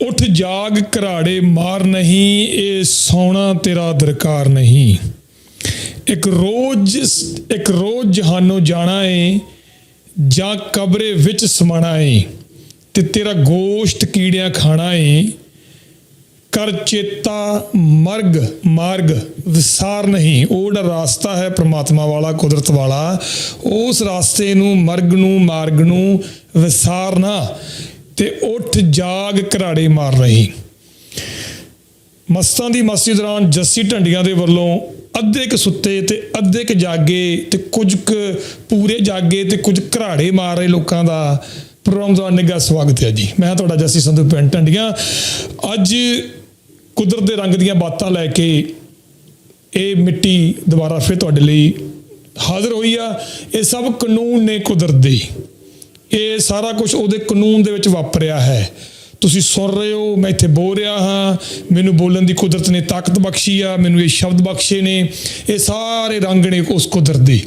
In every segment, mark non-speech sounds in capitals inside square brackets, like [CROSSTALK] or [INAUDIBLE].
ਉਠ ਜਾਗ ਘਰਾੜੇ ਮਾਰ ਨਹੀਂ, ਇਹ ਸੌਣਾ ਤੇਰਾ ਦਰਕਾਰ ਨਹੀਂ। ਇੱਕ ਰੋਜ਼ ਇੱਕ ਰੋਜ਼ ਜਹਾਨੋਂ ਜਾਣਾ ਏ, ਜਾਂ ਕਬਰੇ ਵਿੱਚ ਸਮਾਣਾ ਏ, ਤੇ ਤੇਰਾ ਗੋਸ਼ਤ ਕੀੜਿਆਂ ਖਾਣਾ ਏ। ਕਰ ਚੇਤਾ ਮਰਗ, ਮਾਰਗ, ਵਿਸਾਰ ਨਹੀਂ। ਉਹ ਜਿਹੜਾ ਰਾਸਤਾ ਹੈ ਪ੍ਰਮਾਤਮਾ ਵਾਲਾ, ਕੁਦਰਤ ਵਾਲਾ। ਉਸ ਰਾਸਤੇ ਨੂੰ, ਮਰਗ ਨੂੰ, ਮਾਰਗ ਨੂੰ ਵਿਸਾਰਨਾ। ਤੇ ਉੱਠ ਜਾਗ ਘਰਾੜੇ ਮਾਰ ਰਹੀ। ਮਸਤਾਂ ਦੀ ਮਸਤੀ ਦੌਰਾਨ ਜੱਸੀ ਢੰਡੀਆਂ ਦੇ ਵੱਲੋਂ ਅੱਧੇ ਕ ਸੁੱਤੇ ਤੇ ਅੱਧੇ ਕ ਜਾਗੇ ਤੇ ਕੁਝ ਕ ਪੂਰੇ ਜਾਗੇ ਤੇ ਕੁਝ ਘਰਾੜੇ ਮਾਰ ਰਹੇ ਲੋਕਾਂ ਦਾ ਪ੍ਰੋਗਰਾਮ ਦਾ ਨਿੱਘਾ ਸਵਾਗਤ ਹੈ ਜੀ। ਮੈਂ ਤੁਹਾਡਾ ਜੱਸੀ ਸੰਧੂ ਪਿੰਡ ਢੰਡੀਆਂ। ਅੱਜ ਕੁਦਰਤ ਦੇ ਰੰਗ ਦੀਆਂ ਬਾਤਾਂ ਲੈ ਕੇ ਇਹ ਮਿੱਟੀ ਦੁਬਾਰਾ ਫਿਰ ਤੁਹਾਡੇ ਲਈ ਹਾਜ਼ਰ ਹੋਈ ਆ। ਇਹ ਸਭ ਕਾਨੂੰਨ ਨੇ ਕੁਦਰਤ ਦੇ। ਇਹ ਸਾਰਾ ਕੁਝ ਉਹਦੇ ਕਾਨੂੰਨ ਦੇ ਵਿੱਚ ਵਾਪਰਿਆ ਹੈ। ਤੁਸੀਂ ਸੁਣ ਰਹੇ ਹੋ, ਮੈਂ ਇੱਥੇ ਬੋਲ ਰਿਹਾ ਹਾਂ। ਮੈਨੂੰ ਬੋਲਣ ਦੀ ਕੁਦਰਤ ਨੇ ਤਾਕਤ ਬਖਸ਼ੀ ਆ, ਮੈਨੂੰ ਇਹ ਸ਼ਬਦ ਬਖਸ਼ੇ ਨੇ। ਇਹ ਸਾਰੇ ਰੰਗ ਨੇ ਉਸ ਕੁਦਰਤ ਦੇ।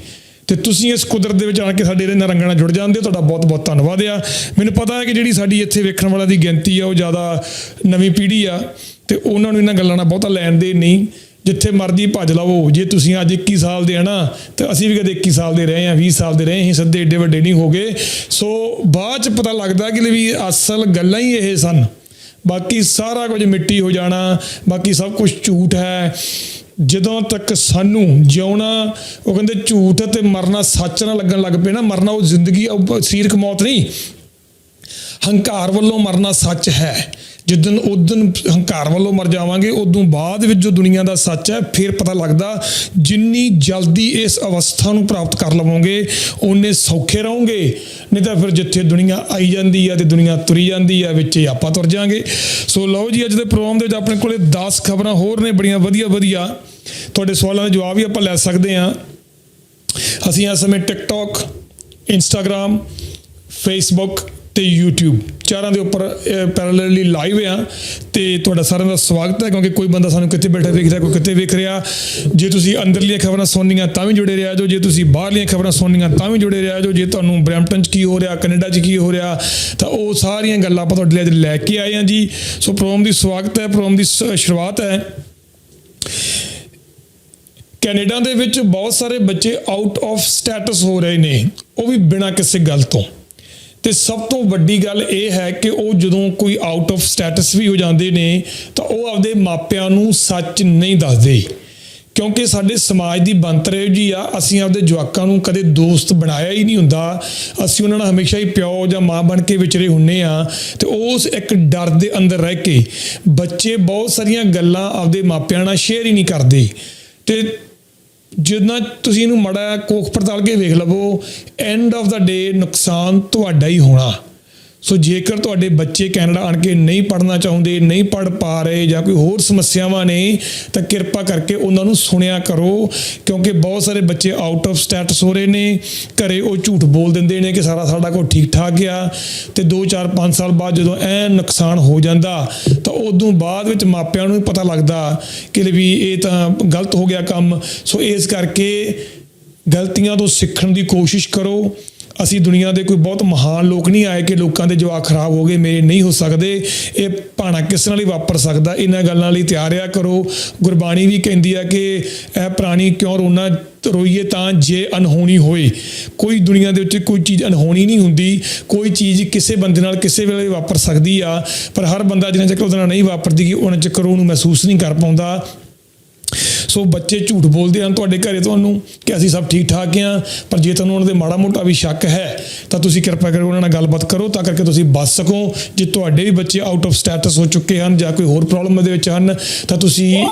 ਤੇ ਤੁਸੀਂ ਇਸ ਕੁਦਰਤ ਦੇ ਵਿੱਚ ਆ ਕੇ ਸਾਡੇ ਇਹਨਾਂ ਰੰਗਾਂ ਨਾਲ ਜੁੜ ਜਾਂਦੇ ਹੋ, ਤੁਹਾਡਾ ਬਹੁਤ ਬਹੁਤ ਧੰਨਵਾਦ ਆ। ਮੈਨੂੰ ਪਤਾ ਹੈ ਕਿ ਜਿਹੜੀ ਸਾਡੀ ਇੱਥੇ ਵੇਖਣ ਵਾਲਿਆਂ ਦੀ ਗਿਣਤੀ ਆ, ਉਹ ਜ਼ਿਆਦਾ ਨਵੀਂ ਪੀੜ੍ਹੀ ਆ। ਤੇ ਉਹਨਾਂ ਨੂੰ ਇਹਨਾਂ ਗੱਲਾਂ ਨਾਲ ਬਹੁਤਾ ਲੈਣ ਦੇ ਨਹੀਂ। ਜਿੱਥੇ ਮਰਜ਼ੀ ਭੱਜ ਲਵੋ। ਜੇ ਤੁਸੀਂ ਅੱਜ 21 ਸਾਲ ਦੇ ਹਨਾ ਤੇ ਅਸੀਂ ਵੀ ਕਦੇ 21 ਸਾਲ ਦੇ ਰਹੇ ਹਾਂ 20 ਸਾਲ ਦੇ ਰਹੇ ਅਸੀਂ ਸੱਦੇ ਏਡੇ ਵੱਡੇ ਨਹੀਂ ਹੋ ਗਏ। ਸੋ ਬਾਅਦ ਚ ਪਤਾ ਲੱਗਦਾ ਕਿ ਵੀ ਅਸਲ ਗੱਲਾਂ ਹੀ ਇਹ ਸਨ। ਬਾਕੀ ਸਾਰਾ ਕੁਝ ਮਿੱਟੀ ਹੋ ਜਾਣਾ, ਬਾਕੀ ਸਭ ਕੁਝ ਝੂਠ ਹੈ। ਜਦੋਂ ਤੱਕ ਸਾਨੂੰ ਜਿਉਣਾ, ਉਹ ਕਹਿੰਦੇ ਝੂਠ ਤੇ ਮਰਨਾ ਸੱਚ ਨਾਲ ਲੱਗਣ ਲੱਗ ਪਏ ਨਾ, ਮਰਨਾ ਉਹ ਜ਼ਿੰਦਗੀ, ਉਹ ਸਰੀਰਕ ਮੌਤ ਨਹੀਂ। ਹੰਕਾਰ ਵੱਲੋਂ ਮਰਨਾ ਸੱਚ ਹੈ। ਜਿੱਦਨ ਉਦਨ ਹੰਕਾਰ ਵੱਲੋਂ ਮਰ ਜਾਵਾਂਗੇ, ਉਦੋਂ ਬਾਅਦ ਵਿੱਚ ਜੋ ਦੁਨੀਆ ਦਾ ਸੱਚ ਹੈ, ਫਿਰ ਪਤਾ ਲੱਗਦਾ ਜਿੰਨੀ ਜਲਦੀ ਇਸ ਅਵਸਥਾ ਨੂੰ ਪ੍ਰਾਪਤ ਕਰ ਲਵੋਗੇ, ਓਨੇ ਸੌਖੇ ਰਹੋਗੇ। ਨਹੀਂ ਤਾਂ ਫਿਰ ਜਿੱਥੇ ਦੁਨੀਆ ਆਈ ਜਾਂਦੀ ਹੈ ਤੇ ਦੁਨੀਆ ਤੁਰੀ ਜਾਂਦੀ ਹੈ ਵਿੱਚ ਆਪਾਂ ਤੁਰ ਜਾਾਂਗੇ। ਸੋ ਲਓ ਜੀ, ਅੱਜ ਦੇ ਪ੍ਰੋਗਰਾਮ ਦੇ ਵਿੱਚ ਆਪਣੇ ਕੋਲੇ 10 ਖਬਰਾਂ ਹੋਰ ਨੇ, ਬੜੀਆਂ ਵਧੀਆ ਵਧੀਆ। ਤੁਹਾਡੇ ਸਵਾਲਾਂ ਦੇ ਜਵਾਬ ਵੀ ਆਪਾਂ ਲੈ ਸਕਦੇ ਹਾਂ। ਅਸੀਂ ਇਸ ਸਮੇਂ ਟਿਕਟੌਕ ਇੰਸਟਾਗ੍ਰam ਫੇਸਬੁੱਕ ਤੇ YouTube ਚਾਰਾਂ ਦੇ ਉੱਪਰ ਪੈਰਲਲੀ ਲਾਈਵ ਆ। ਤੇ ਤੁਹਾਡਾ ਸਾਰਿਆਂ ਦਾ ਸਵਾਗਤ ਹੈ, ਕਿਉਂਕਿ ਕੋਈ ਬੰਦਾ ਸਾਨੂੰ ਕਿੱਥੇ ਬੈਠਾ ਵੇਖ ਰਿਹਾ ਕੋਈ ਕਿੱਥੇ ਵੇਖ ਰਿਹਾ। ਜੇ ਤੁਸੀਂ ਅੰਦਰਲੀਆਂ ਖਬਰਾਂ ਸੁਣਨੀਆਂ ਤਾਂ ਵੀ ਜੁੜੇ ਰਿਹਾ ਜੋ ਜੇ ਤੁਸੀਂ ਬਾਹਰਲੀਆਂ ਖਬਰਾਂ ਸੁਣਨੀਆਂ ਤਾਂ ਵੀ ਜੁੜੇ ਰਿਹਾ ਜੋ ਜੇ ਤੁਹਾਨੂੰ ਬ੍ਰੈਂਪਟਨ 'ਚ ਕੀ ਹੋ ਰਿਹਾ, ਕੈਨੇਡਾ 'ਚ ਕੀ ਹੋ ਰਿਹਾ, ਤਾਂ ਉਹ ਸਾਰੀਆਂ ਗੱਲਾਂ ਆਪਾਂ ਤੁਹਾਡੇ ਲਈ ਅੱਜ ਲੈ ਕੇ ਆਏ ਹਾਂ ਜੀ। ਸੋ ਪ੍ਰੋਗਰਾਮ ਦੀ ਸਵਾਗਤ ਹੈ, ਪ੍ਰੋਗਰਾਮ ਦੀ ਸ- ਸ਼ੁਰੂਆਤ ਹੈ। ਕੈਨੇਡਾ ਦੇ ਵਿੱਚ ਬਹੁਤ ਸਾਰੇ ਬੱਚੇ ਆਊਟ ਆਫ ਸਟੇਟਸ ਹੋ ਰਹੇ ਨੇ, ਉਹ ਵੀ ਬਿਨਾਂ ਕਿਸੇ ਗੱਲ ਤੋਂ। ਤੇ ਸਭ ਤੋਂ ਵੱਡੀ ਗੱਲ ਇਹ ਹੈ ਕਿ ਉਹ ਜਦੋਂ ਕੋਈ ਆਊਟ ਆਫ ਸਟੇਟਸ ਵੀ ਹੋ ਜਾਂਦੇ ਨੇ, ਤਾਂ ਉਹ ਆਪਦੇ ਮਾਪਿਆਂ ਨੂੰ ਸੱਚ ਨਹੀਂ ਦੱਸਦੇ। ਕਿਉਂਕਿ ਸਾਡੇ ਸਮਾਜ ਦੀ ਬਣਤਰ ਇਹੋ ਜੀ ਆ, ਅਸੀਂ ਆਪਦੇ ਜਵਾਕਾਂ ਨੂੰ ਕਦੇ ਦੋਸਤ ਬਣਾਇਆ ਹੀ ਨਹੀਂ ਹੁੰਦਾ। ਅਸੀਂ ਉਹਨਾਂ ਨਾਲ ਹਮੇਸ਼ਾ ਹੀ ਪਿਓ ਜਾਂ ਮਾਂ ਬਣ ਕੇ ਵਿਚਰੇ ਹੁੰਨੇ ਆ, ਤੇ ਉਸ ਇੱਕ ਡਰ ਦੇ ਅੰਦਰ ਰਹਿ ਕੇ ਬੱਚੇ ਬਹੁਤ ਸਾਰੀਆਂ ਗੱਲਾਂ ਆਪਦੇ ਮਾਪਿਆਂ ਨਾਲ ਸ਼ੇਅਰ ਹੀ ਨਹੀਂ ਕਰਦੇ। ਤੇ ਜਿੰਨਾ ਤੁਸੀਂ ਇਹਨੂੰ ਮੜਾ ਕੋਖ ਪੜਤਾਲ ਕੇ ਵੇਖ ਲਵੋ ਐਂਡ ਆਫ ਦਾ ਡੇ ਨੁਕਸਾਨ ਤੁਹਾਡਾ ਹੀ ਹੋਣਾ। ਸੋ ਜੇਕਰ ਤੁਹਾਡੇ ਬੱਚੇ ਕੈਨੇਡਾ ਆਣ ਕੇ ਨਹੀਂ ਪੜਨਾ ਚਾਹੁੰਦੇ, ਨਹੀਂ ਪੜ ਪਾ ਰਹੇ ਜਾਂ ਕੋਈ ਹੋਰ ਸਮੱਸਿਆਵਾਂ ਨੇ, ਤਾਂ ਕਿਰਪਾ ਕਰਕੇ ਉਹਨਾਂ ਨੂੰ ਸੁਣਿਆ ਕਰੋ, ਕਿਉਂਕਿ ਬਹੁਤ ਸਾਰੇ ਬੱਚੇ ਆਊਟ ਆਫ ਸਟੇਟਸ ਹੋ ਰਹੇ ਨੇ, ਘਰੇ ਉਹ ਝੂਠ ਬੋਲ ਦਿੰਦੇ ਨੇ ਕਿ ਸਾਰਾ ਸਾਡਾ ਕੋਈ ਠੀਕ ਠਾਕ ਆ ਤੇ 2 4 5 ਸਾਲ ਬਾਅਦ ਜਦੋਂ ਐ ਨੁਕਸਾਨ ਹੋ ਜਾਂਦਾ, ਤਾਂ ਉਦੋਂ ਬਾਅਦ ਵਿੱਚ ਮਾਪਿਆਂ ਨੂੰ ਵੀ ਪਤਾ ਲੱਗਦਾ ਕਿ ਵੀ ਇਹ ਤਾਂ ਗਲਤ ਹੋ ਗਿਆ ਕੰਮ। ਸੋ ਇਸ ਕਰਕੇ ਗਲਤੀਆਂ ਤੋਂ ਸਿੱਖਣ ਦੀ ਕੋਸ਼ਿਸ਼ ਕਰੋ ਅਸੀਂ ਦੁਨੀਆ ਦੇ ਕੋਈ ਬਹੁਤ ਮਹਾਨ ਲੋਕ ਨਹੀਂ ਆਏ ਕਿ ਲੋਕਾਂ ਦੇ ਜਵਾਕ ਖਰਾਬ ਹੋ ਗਏ, ਮੇਰੇ ਨਹੀਂ ਹੋ ਸਕਦੇ। ਇਹ ਭਾਣਾ ਕਿਸ ਨਾਲ ਹੀ ਵਾਪਰ ਸਕਦਾ? ਇਹਨਾਂ ਗੱਲਾਂ ਲਈ ਤਿਆਰਿਆ ਕਰੋ। ਗੁਰਬਾਣੀ ਵੀ ਕਹਿੰਦੀ ਆ ਕਿ ਇਹ ਪ੍ਰਾਣੀ ਕਿਉਂ ਰੋਣਾ, ਰੋਈਏ ਤਾਂ ਜੇ ਅਨਹੋਣੀ ਹੋਏ। ਕੋਈ ਦੁਨੀਆ ਦੇ ਵਿੱਚ ਕੋਈ ਚੀਜ਼ ਅਨਹੋਣੀ ਨਹੀਂ ਹੁੰਦੀ। ਕੋਈ ਚੀਜ਼ ਕਿਸੇ ਬੰਦੇ ਨਾਲ ਕਿਸੇ ਵੇਲੇ ਵਾਪਰ ਸਕਦੀ ਆ, ਪਰ ਹਰ ਬੰਦਾ ਜਿੰਨਾ ਚੱਕਰ ਉਹਦੇ ਨਾਲ ਨਹੀਂ ਵਾਪਰਦੀ ਉਹਨਾਂ ਚੱਕਰ ਉਹਨੂੰ ਮਹਿਸੂਸ ਨਹੀਂ ਕਰ ਪਾਉਂਦਾ। ਸੋ ਬੱਚੇ ਝੂਠ ਬੋਲਦੇ ਹਨ ਤੁਹਾਡੇ ਘਰੇ ਤੁਹਾਨੂੰ ਕਿ ਅਸੀਂ ਸਭ ਠੀਕ ਠਾਕ ਹਾਂ ਪਰ ਜੇ ਤੁਹਾਨੂੰ ਉਹਨਾਂ ਦੇ ਮਾੜਾ ਮੋਟਾ ਵੀ ਸ਼ੱਕ ਹੈ, ਤਾਂ ਤੁਸੀਂ ਕਿਰਪਾ ਕਰਕੇ ਉਹਨਾਂ ਨਾਲ ਗੱਲਬਾਤ ਕਰੋ, ਤਾਂ ਕਰਕੇ ਤੁਸੀਂ ਬਚ ਸਕੋ। ਜੇ ਤੁਹਾਡੇ ਵੀ ਬੱਚੇ ਆਊਟ ਆਫ ਸਟੇਟਸ ਹੋ ਚੁੱਕੇ ਹਨ ਜਾਂ ਕੋਈ ਹੋਰ ਪ੍ਰੋਬਲਮ ਦੇ ਵਿੱਚ ਹਨ, ਤਾਂ ਤੁਸੀਂ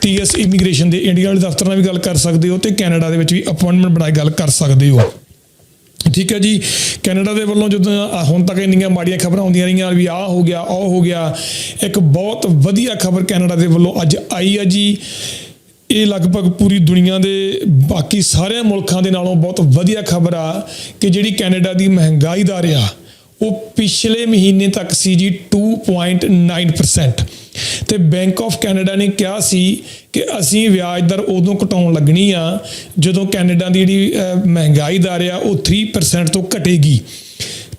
ਟੀਐਸ ਇਮੀਗ੍ਰੇਸ਼ਨ ਦੇ ਇੰਡੀਆ ਵਾਲੇ ਦਫ਼ਤਰ ਨਾਲ ਵੀ ਗੱਲ ਕਰ ਸਕਦੇ ਹੋ ਤੇ ਕੈਨੇਡਾ ਦੇ ਵਿੱਚ ਵੀ ਅਪਾਇੰਟਮੈਂਟ ਬਣਾ ਕੇ ਗੱਲ ਕਰ ਸਕਦੇ ਹੋ। ਠੀਕ ਹੈ ਜੀ? ਕੈਨੇਡਾ ਦੇ ਵੱਲੋਂ ਜਦੋਂ ਹੁਣ ਤੱਕ ਇੰਨੀਆਂ ਮਾੜੀਆਂ ਖਬਰਾਂ ਆਉਂਦੀਆਂ ਰਹੀਆਂ, ਵੀ ਆਹ ਹੋ ਗਿਆ, ਉਹ ਹੋ ਗਿਆ, ਇੱਕ ਬਹੁਤ ਵਧੀਆ ਖਬਰ ਕੈਨੇਡਾ ਦੇ ਵੱਲੋਂ ਅੱਜ ਆਈ ਹੈ ਜੀ। ਇਹ ਲਗਭਗ ਪੂਰੀ ਦੁਨੀਆ ਦੇ ਬਾਕੀ ਸਾਰੇ ਮੁਲਕਾਂ ਦੇ ਨਾਲੋਂ ਬਹੁਤ ਵਧੀਆ ਖਬਰ ਆ ਕਿ ਜਿਹੜੀ ਕੈਨੇਡਾ ਦੀ ਮਹਿੰਗਾਈ ਦਰ ਆ ਉਹ ਪਿਛਲੇ ਮਹੀਨੇ ਤੱਕ ਸੀ ਜੀ 2.9% ਤੇ ਬੈਂਕ ਆਫ ਕੈਨੇਡਾ ਨੇ ਕਿਹਾ ਸੀ ਕਿ ਅਸੀਂ ਵਿਆਜ ਦਰ ਉਦੋਂ ਘਟਾਉਣ ਲੱਗਣੀ ਆ ਜਦੋਂ ਕੈਨੇਡਾ ਦੀ ਜਿਹੜੀ ਮਹਿੰਗਾਈ ਦਰ ਆ ਉਹ 3% ਤੋਂ ਘਟੇਗੀ।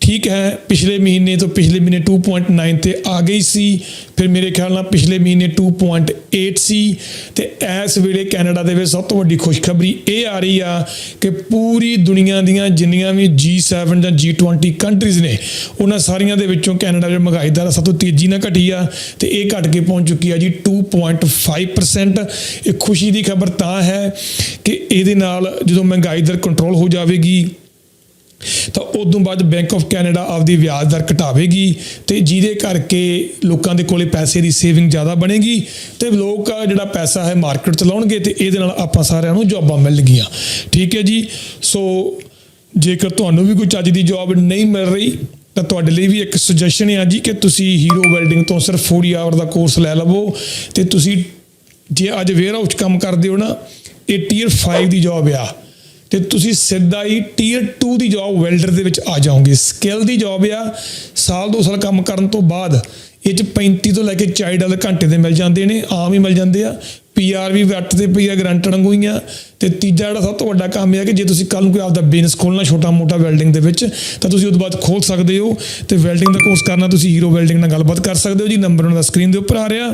ਠੀਕ ਹੈ, ਪਿਛਲੇ ਮਹੀਨੇ ਤੋਂ ਪਿਛਲੇ ਮਹੀਨੇ 2.9 ਤੇ ਆ ਗਈ ਸੀ, ਫਿਰ ਮੇਰੇ ਖਿਆਲ ਨਾਲ ਪਿਛਲੇ ਮਹੀਨੇ 2.8 ਸੀ ਤੇ ਇਸ ਵੇਲੇ ਕੈਨੇਡਾ ਦੇ ਵਿੱਚ ਸਭ ਤੋਂ ਵੱਡੀ ਖੁਸ਼ਖਬਰੀ ਇਹ ਆ ਰਹੀ ਆ ਕਿ ਪੂਰੀ ਦੁਨੀਆ ਦੀਆਂ ਜਿੰਨੀਆਂ ਵੀ G7 ਜਾਂ G20 ਕੰਟਰੀਜ਼ ਨੇ, ਉਹਨਾਂ ਸਾਰੀਆਂ ਦੇ ਵਿੱਚੋਂ ਕੈਨੇਡਾ ਦੇ ਮਹਿੰਗਾਈ ਦਰ ਸਭ ਤੋਂ ਤੇਜ਼ੀ ਨਾਲ ਘਟੀ ਆ ਤੇ ਇਹ ਘਟ ਕੇ ਪਹੁੰਚ ਚੁੱਕੀ ਆ ਜੀ 2.5% ਇਹ ਖੁਸ਼ੀ ਦੀ ਖਬਰ ਤਾਂ ਹੈ ਕਿ ਇਹਦੇ ਨਾਲ ਜਦੋਂ ਮਹਿੰਗਾਈ ਦਰ ਕੰਟਰੋਲ ਹੋ ਜਾਵੇਗੀ ਤਾਂ ਉਦੋਂ ਬਾਅਦ ਬੈਂਕ ਆਫ ਕੈਨੇਡਾ ਆਪਦੀ ਵਿਆਜ ਦਰ ਘਟਾਵੇਗੀ ਤੇ ਜਿਹਦੇ ਕਰਕੇ ਲੋਕਾਂ ਦੇ ਕੋਲੇ ਪੈਸੇ ਦੀ ਸੇਵਿੰਗ ਜ਼ਿਆਦਾ ਬਣੇਗੀ ਤੇ ਲੋਕ ਜਿਹੜਾ ਪੈਸਾ ਹੈ ਮਾਰਕੀਟ ਚ ਲਾਉਣਗੇ ਤੇ ਇਹਦੇ ਨਾਲ ਆਪਾਂ ਸਾਰਿਆਂ ਨੂੰ ਜੌਬਾਂ ਮਿਲਣਗੀਆਂ ਠੀਕ ਹੈ ਜੀ? ਸੋ ਜੇਕਰ ਤੁਹਾਨੂੰ ਵੀ ਕੋਈ ਚੱਜ ਦੀ ਜੌਬ ਨਹੀਂ ਮਿਲ ਰਹੀ, ਤਾਂ ਤੁਹਾਡੇ ਲਈ ਵੀ ਇੱਕ ਸੁਜੈਸ਼ਨ ਹੈ ਜੀ ਕਿ ਤੁਸੀਂ ਹੀਰੋ ਵੈਲਡਿੰਗ ਤੋਂ ਸਿਰਫ 40 ਆਵਰ ਦਾ ਕੋਰਸ ਲੈ ਲਵੋ ਤੇ ਤੁਸੀਂ ਜੇ ਅੱਜ ਵੇਅਰ ਹਾਊਸ ਕੰਮ ਕਰਦੇ ਹੋ ਨਾ, ਇਹ ਟੀਅਰ 5 ਦੀ ਜੌਬ ਆ। ਤੇ ਤੁਸੀਂ ਸਿੱਧਾ ਹੀ ਟੀਅਰ 2 ਦੀ ਜੌਬ ਵੈਲਡਰ ਦੇ ਵਿੱਚ ਆ ਜਾਓਗੇ। ਸਕਿੱਲ ਦੀ ਜੌਬ ਆ, ਸਾਲ ਦੋ ਸਾਲ ਕੰਮ ਕਰਨ ਤੋਂ ਬਾਅਦ ਇਹ ਚ 35 ਤੋਂ ਲੈ ਕੇ 40 ਡਾਲਰ ਘੰਟੇ ਦੇ ਮਿਲ ਜਾਂਦੇ ਨੇ, ਆਮ ਹੀ ਮਿਲ ਜਾਂਦੇ ਆ। ਪੀਆਰ ਵੀ ਵੱਟ ਤੇ ਪਈ ਆ ਗਰੰਟਡ ਵਾਂਗੂ ਹੀ ਤੇ ਤੀਜਾ ਜਿਹੜਾ ਸਭ ਤੋਂ ਵੱਡਾ ਕੰਮ ਇਹ ਆ ਕਿ ਜੇ ਤੁਸੀਂ ਕੱਲ ਨੂੰ ਕੋਈ ਆਪਦਾ ਬਿਜ਼ਨਸ ਖੋਲਣਾ ਛੋਟਾ ਮੋਟਾ ਵੈਲਡਿੰਗ ਦੇ ਵਿੱਚ, ਤਾਂ ਤੁਸੀਂ ਉਸ ਤੋਂ ਬਾਅਦ ਖੋਲ ਸਕਦੇ ਹੋ। ਤੇ ਵੈਲਡਿੰਗ ਦਾ ਕੋਰਸ ਕਰਨਾ, ਤੁਸੀਂ ਹੀਰੋ ਵੈਲਡਿੰਗ ਨਾਲ ਗੱਲਬਾਤ ਕਰ ਸਕਦੇ ਹੋ ਜੀ। ਨੰਬਰ ਉਹਨਾਂ ਦਾ ਸਕਰੀਨ ਦੇ ਉੱਪਰ ਆ ਰਿਹਾ।